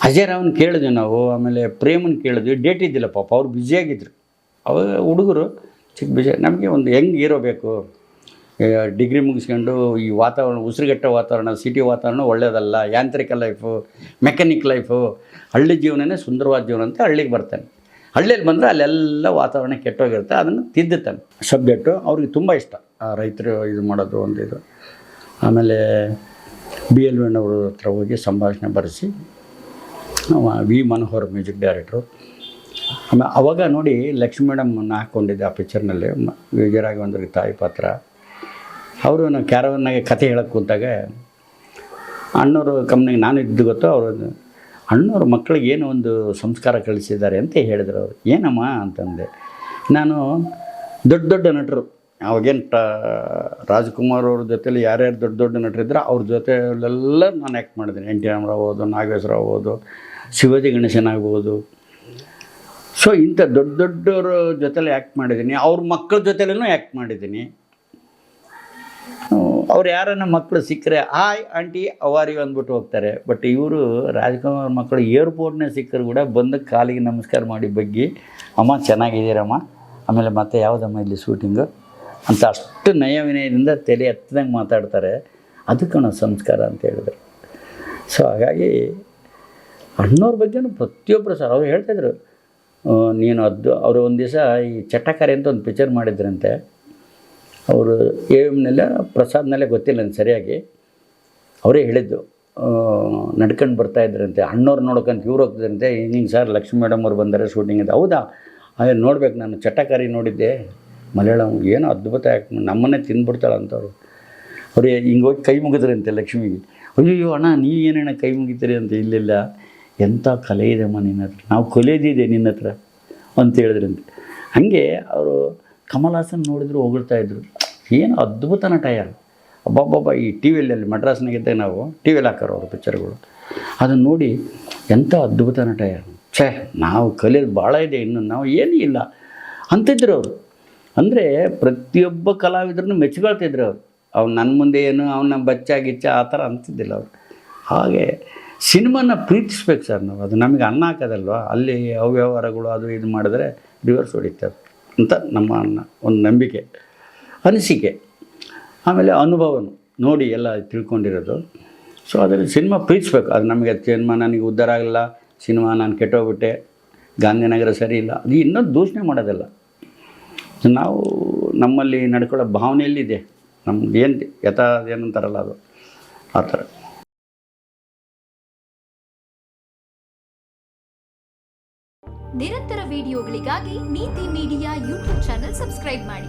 ಅಜಯ್ ರಾವ್ನ ಕೇಳಿದ್ವಿ ನಾವು, ಆಮೇಲೆ ಪ್ರೇಮನ್ ಕೇಳಿದ್ವಿ. ಡೇಟ್ ಇದ್ದಿಲ್ಲ ಪಾಪ, ಅವ್ರು ಬ್ಯುಸಿಯಾಗಿದ್ದರು ಅವ ಹುಡುಗರು, ಚಿಕ್ಕ ಬಿಜಿ ನಮಗೆ ಒಂದು ಹೆಂಗೆ ಹೀರೋ ಬೇಕು? ಡಿಗ್ರಿ ಮುಗಿಸ್ಕೊಂಡು ಈ ವಾತಾವರಣ, ಉಸಿರುಗಟ್ಟ ವಾತಾವರಣ, ಸಿಟಿ ವಾತಾವರಣ ಒಳ್ಳೆಯದಲ್ಲ, ಯಾಂತ್ರಿಕ ಲೈಫು, ಮೆಕ್ಯಾನಿಕ್ ಲೈಫು, ಹಳ್ಳಿ ಜೀವನನೇ ಸುಂದರವಾದ ಜೀವನ ಅಂತ ಹಳ್ಳಿಗೆ ಬರ್ತಾನೆ. ಹಳ್ಳಿಯಲ್ಲಿ ಬಂದರೆ ಅಲ್ಲೆಲ್ಲ ವಾತಾವರಣ ಕೆಟ್ಟೋಗಿರುತ್ತೆ, ಅದನ್ನು ತಿದ್ದುತ್ತಾನೆ. ಸಬ್ಜೆಕ್ಟು ಅವ್ರಿಗೆ ತುಂಬ ಇಷ್ಟ ರೈತರು ಇದು ಮಾಡೋದು ಒಂದು ಇದು. ಆಮೇಲೆ ಬಿ ಎಲ್ ವೇಣವ್ರ ಹತ್ರ ಹೋಗಿ ಸಂಭಾಷಣೆ ಬರೆಸಿ ವಿ ಮನೋಹರ್ ಮ್ಯೂಸಿಕ್ ಡೈರೆಕ್ಟ್ರು. ಆಮೇಲೆ ಅವಾಗ ನೋಡಿ ಲಕ್ಷ್ಮೀ ಮೇಡಮ್ ಹಾಕ್ಕೊಂಡಿದ್ದೆ ಆ ಪಿಕ್ಚರ್ನಲ್ಲಿ ವಿಜಯರಾಘವೇಂದ್ರಿಗೆ ತಾಯಿ ಪಾತ್ರ. ಅವರು ನಾನು ಕ್ಯಾರವನ್ನಾಗೆ ಕತೆ ಹೇಳಕ್ಕೆ ಕೂತಾಗ ಅಣ್ಣವರು ಕಂಪ್ನಿಗೆ ನಾನು ಇದ್ದು ಗೊತ್ತೋ, ಅವರು ಅಣ್ಣವ್ರ ಮಕ್ಕಳಿಗೆ ಏನು ಒಂದು ಸಂಸ್ಕಾರ ಕಳಿಸಿದ್ದಾರೆ? ಅಂತ ಹೇಳಿದರು ಅವರು. ಏನಮ್ಮ? ಅಂತಂದೆ. ನಾನು ದೊಡ್ಡ ದೊಡ್ಡ ನಟರು. ಅವಾಗೇನು ಟ, ರಾಜ್ಕುಮಾರ್ ಅವ್ರ ಜೊತೆಲಿ ಯಾರ್ಯಾರು ದೊಡ್ಡ ದೊಡ್ಡ ನಟರಿದ್ರು ಅವ್ರ ಜೊತೆಲೆಲ್ಲ ನಾನು ಆ್ಯಕ್ಟ್ ಮಾಡಿದ್ದೀನಿ ಎನ್ ಟಿ ರಾಮರಾವ್ ಆಗ್ಬೋದು ನಾಗೇಶ್ವರ ಆಗ್ಬೋದು ಶಿವಾಜಿ ಗಣೇಶನ್ ಆಗ್ಬೋದು ಸೊ ಇಂಥ ದೊಡ್ಡ ದೊಡ್ಡವ್ರ ಜೊತೆಲಿ ಆ್ಯಕ್ಟ್ ಮಾಡಿದ್ದೀನಿ. ಅವ್ರ ಮಕ್ಕಳ ಜೊತೆಲೂ ಆ್ಯಕ್ಟ್ ಮಾಡಿದ್ದೀನಿ. ಅವ್ರು ಯಾರನ್ನ ಮಕ್ಕಳು ಸಿಕ್ಕರೆ, ಹಾಯ್ ಆಂಟಿ ಅವಾರಿ ಅಂದ್ಬಿಟ್ಟು ಹೋಗ್ತಾರೆ. ಬಟ್ ಇವರು ರಾಜ್ಕುಮಾರ್ ಮಕ್ಕಳು ಏರ್ಪೋರ್ಟ್ನೇ ಸಿಕ್ಕರು ಕೂಡ ಬಂದು ಕಾಲಿಗೆ ನಮಸ್ಕಾರ ಮಾಡಿ ಬಗ್ಗಿ, ಅಮ್ಮ, ಚೆನ್ನಾಗಿದ್ದೀರಮ್ಮ? ಆಮೇಲೆ ಮತ್ತೆ ಯಾವುದಮ್ಮ ಇಲ್ಲಿ ಶೂಟಿಂಗು ಅಂತ ಅಷ್ಟು ನಯ ವಿನಯದಿಂದ ತಲೆ ಎತ್ತದಂಗೆ ಮಾತಾಡ್ತಾರೆ. ಅದಕ್ಕೂ ಸಂಸ್ಕಾರ ಅಂತ ಹೇಳಿದ್ರು. ಸೊ ಹಾಗಾಗಿ ಅಣ್ಣವ್ರ ಬಗ್ಗೆನೂ ಪ್ರತಿಯೊಬ್ಬರು ಸರ್ ಅವ್ರು ಹೇಳ್ತಾಯಿದ್ರು ನೀನು ಅದು, ಅವರು ಒಂದು ದಿವಸ ಈ ಚಟಕಾರಿ ಅಂತ ಒಂದು ಪಿಕ್ಚರ್ ಮಾಡಿದ್ರಂತೆ. ಅವರು ಎ ಎಮ್ನೆಲ್ಲ ಪ್ರಸಾದ್ನಲ್ಲೇ ಗೊತ್ತಿಲ್ಲ ನನಗೆ ಸರಿಯಾಗಿ. ಅವರೇ ಹೇಳಿದ್ದು ನಡ್ಕೊಂಡು ಬರ್ತಾ ಇದ್ರಂತೆ, ಅಣ್ಣವ್ರು ನೋಡ್ಕೊಂತ ಇವ್ರು ಹೋಗ್ತಿದ್ರಂತೆ ಹಿಂಗೆ ಸರ್ ಲಕ್ಷ್ಮೀ ಮೇಡಮ್ ಅವ್ರು ಬಂದರೆ ಶೂಟಿಂಗ್ ಇದೆ ಹೌದಾ? ಅದೇ ನೋಡ್ಬೇಕು, ನಾನು ಚಟಕಾರಿ ನೋಡಿದ್ದೆ. ಮಲಯಾಳಂ ಏನೋ ಅದ್ಭುತ ಆ್ಯಕ್ಟ್ ನಮ್ಮನ್ನೇ ತಿಂದ್ಬಿಡ್ತಾಳೆ ಅಂತವ್ರು. ಅವ್ರು ಹಿಂಗೆ ಹೋಗಿ ಕೈ ಮುಗಿದ್ರಂತೆ ಲಕ್ಷ್ಮಿಗೆ. ಅಯ್ಯೋ ಅಣ್ಣ, ನೀವು ಏನೇನ ಕೈ ಮುಗಿತೀರಿ ಅಂತ ಇಲ್ಲಿಲ್ಲ. ಎಂಥ ಕಲೆ ಇದೆಮ್ಮ ನಿನ್ನ ಹತ್ರ? ನಾವು ಕಲಿಯೋದಿದೆ ನಿನ್ನ ಹತ್ರ, ಅಂತ ಹೇಳಿದ್ರಂತೆ. ಹಾಗೆ ಅವರು ಕಮಲಾಸನ್ ನೋಡಿದ್ರು, ಹೊಗಳ್ತಾ ಇದ್ರು. ಏನು ಅದ್ಭುತ ನಟ ಯಾರು? ಅಬ್ಬಬ್ಬಬ್ಬ ಈ ಟಿ ವಿಯಲ್ಲಿ ಮಡ್ರಾಸ್ನಾಗಿದ್ದೆ ನಾವು ಟಿ ವಿಲಿ ಹಾಕೋರು ಅವ್ರ ಪಿಕ್ಚರ್ಗಳು ಅದನ್ನು ನೋಡಿ ಎಂಥ ಅದ್ಭುತ ನಟ ಯಾರು? ಛೇ, ನಾವು ಕಲಿಯೋದು ಭಾಳ ಇದೆ ಇನ್ನು, ನಾವು ಏನೂ ಇಲ್ಲ. ಅಂತಿದ್ರು ಅವರು. ಅಂದರೆ ಪ್ರತಿಯೊಬ್ಬ ಕಲಾವಿದ್ರನ್ನು ಮೆಚ್ಕೊಳ್ತಿದ್ರು ಅವರು. ಅವ್ನು ನನ್ನ ಮುಂದೆ ಏನು, ಅವನ ಬಚ್ಚ, ಗಿಚ್ಚ, ಆ ಥರ ಅಂತಿದ್ದಿಲ್ಲ ಅವರು. ಹಾಗೆ ಸಿನಿಮಾನ ಪ್ರೀತಿಸ್ಬೇಕು ಸರ್ ನಾವು. ಅದು ನಮಗೆ ಅನ್ನ ಹಾಕೋದಲ್ವಾ? ಅಲ್ಲಿ ಅವ್ಯವಹಾರಗಳು, ಅದು ಇದು ಮಾಡಿದ್ರೆ ರಿವರ್ಸ್ ಹೊಡಿತಾರೆ ಅಂತ ನಮ್ಮ ಅನ್ನ ಒಂದು ನಂಬಿಕೆ. ಅನಿಸಿಕೆ. ಆಮೇಲೆ ಅನುಭವನು ನೋಡಿ ಎಲ್ಲ ತಿಳ್ಕೊಂಡಿರೋದು. ಸೊ ಅದರಲ್ಲಿ ಸಿನಿಮಾ ಪ್ರೀತಿಸ್ಬೇಕು. ಅದು ನಮಗೆ ಸಿನಿಮಾ ನನಗೆ ಉದ್ಧಾರ ಆಗಲ್ಲ ಸಿನಿಮಾ ನಾನು ಕೆಟ್ಟೋಗ್ಬಿಟ್ಟೆ. ಗಾಂಧಿನಗರ ಸರಿ ಇಲ್ಲ. ಅದು ಇನ್ನೊಂದು ದೂಷಣೆ ಮಾಡೋದಲ್ಲ. ನಾವು ನಮ್ಮಲ್ಲಿ ನಡ್ಕೊಳ್ಳೋ ಭಾವನೆಯಲ್ಲಿದೆ ನಮ್ದು ಏನು ಯಥಾ ಏನಂತಾರಲ್ಲ ಅದು. ಆ ಥರ. ನಿರಂತರ ವಿಡಿಯೋಗಳಿಗಾಗಿ ನೀತಿ ಮೀಡಿಯಾ ಯೂಟ್ಯೂಬ್ ಚಾನೆಲ್ ಸಬ್ಸ್ಕ್ರೈಬ್ ಮಾಡಿ.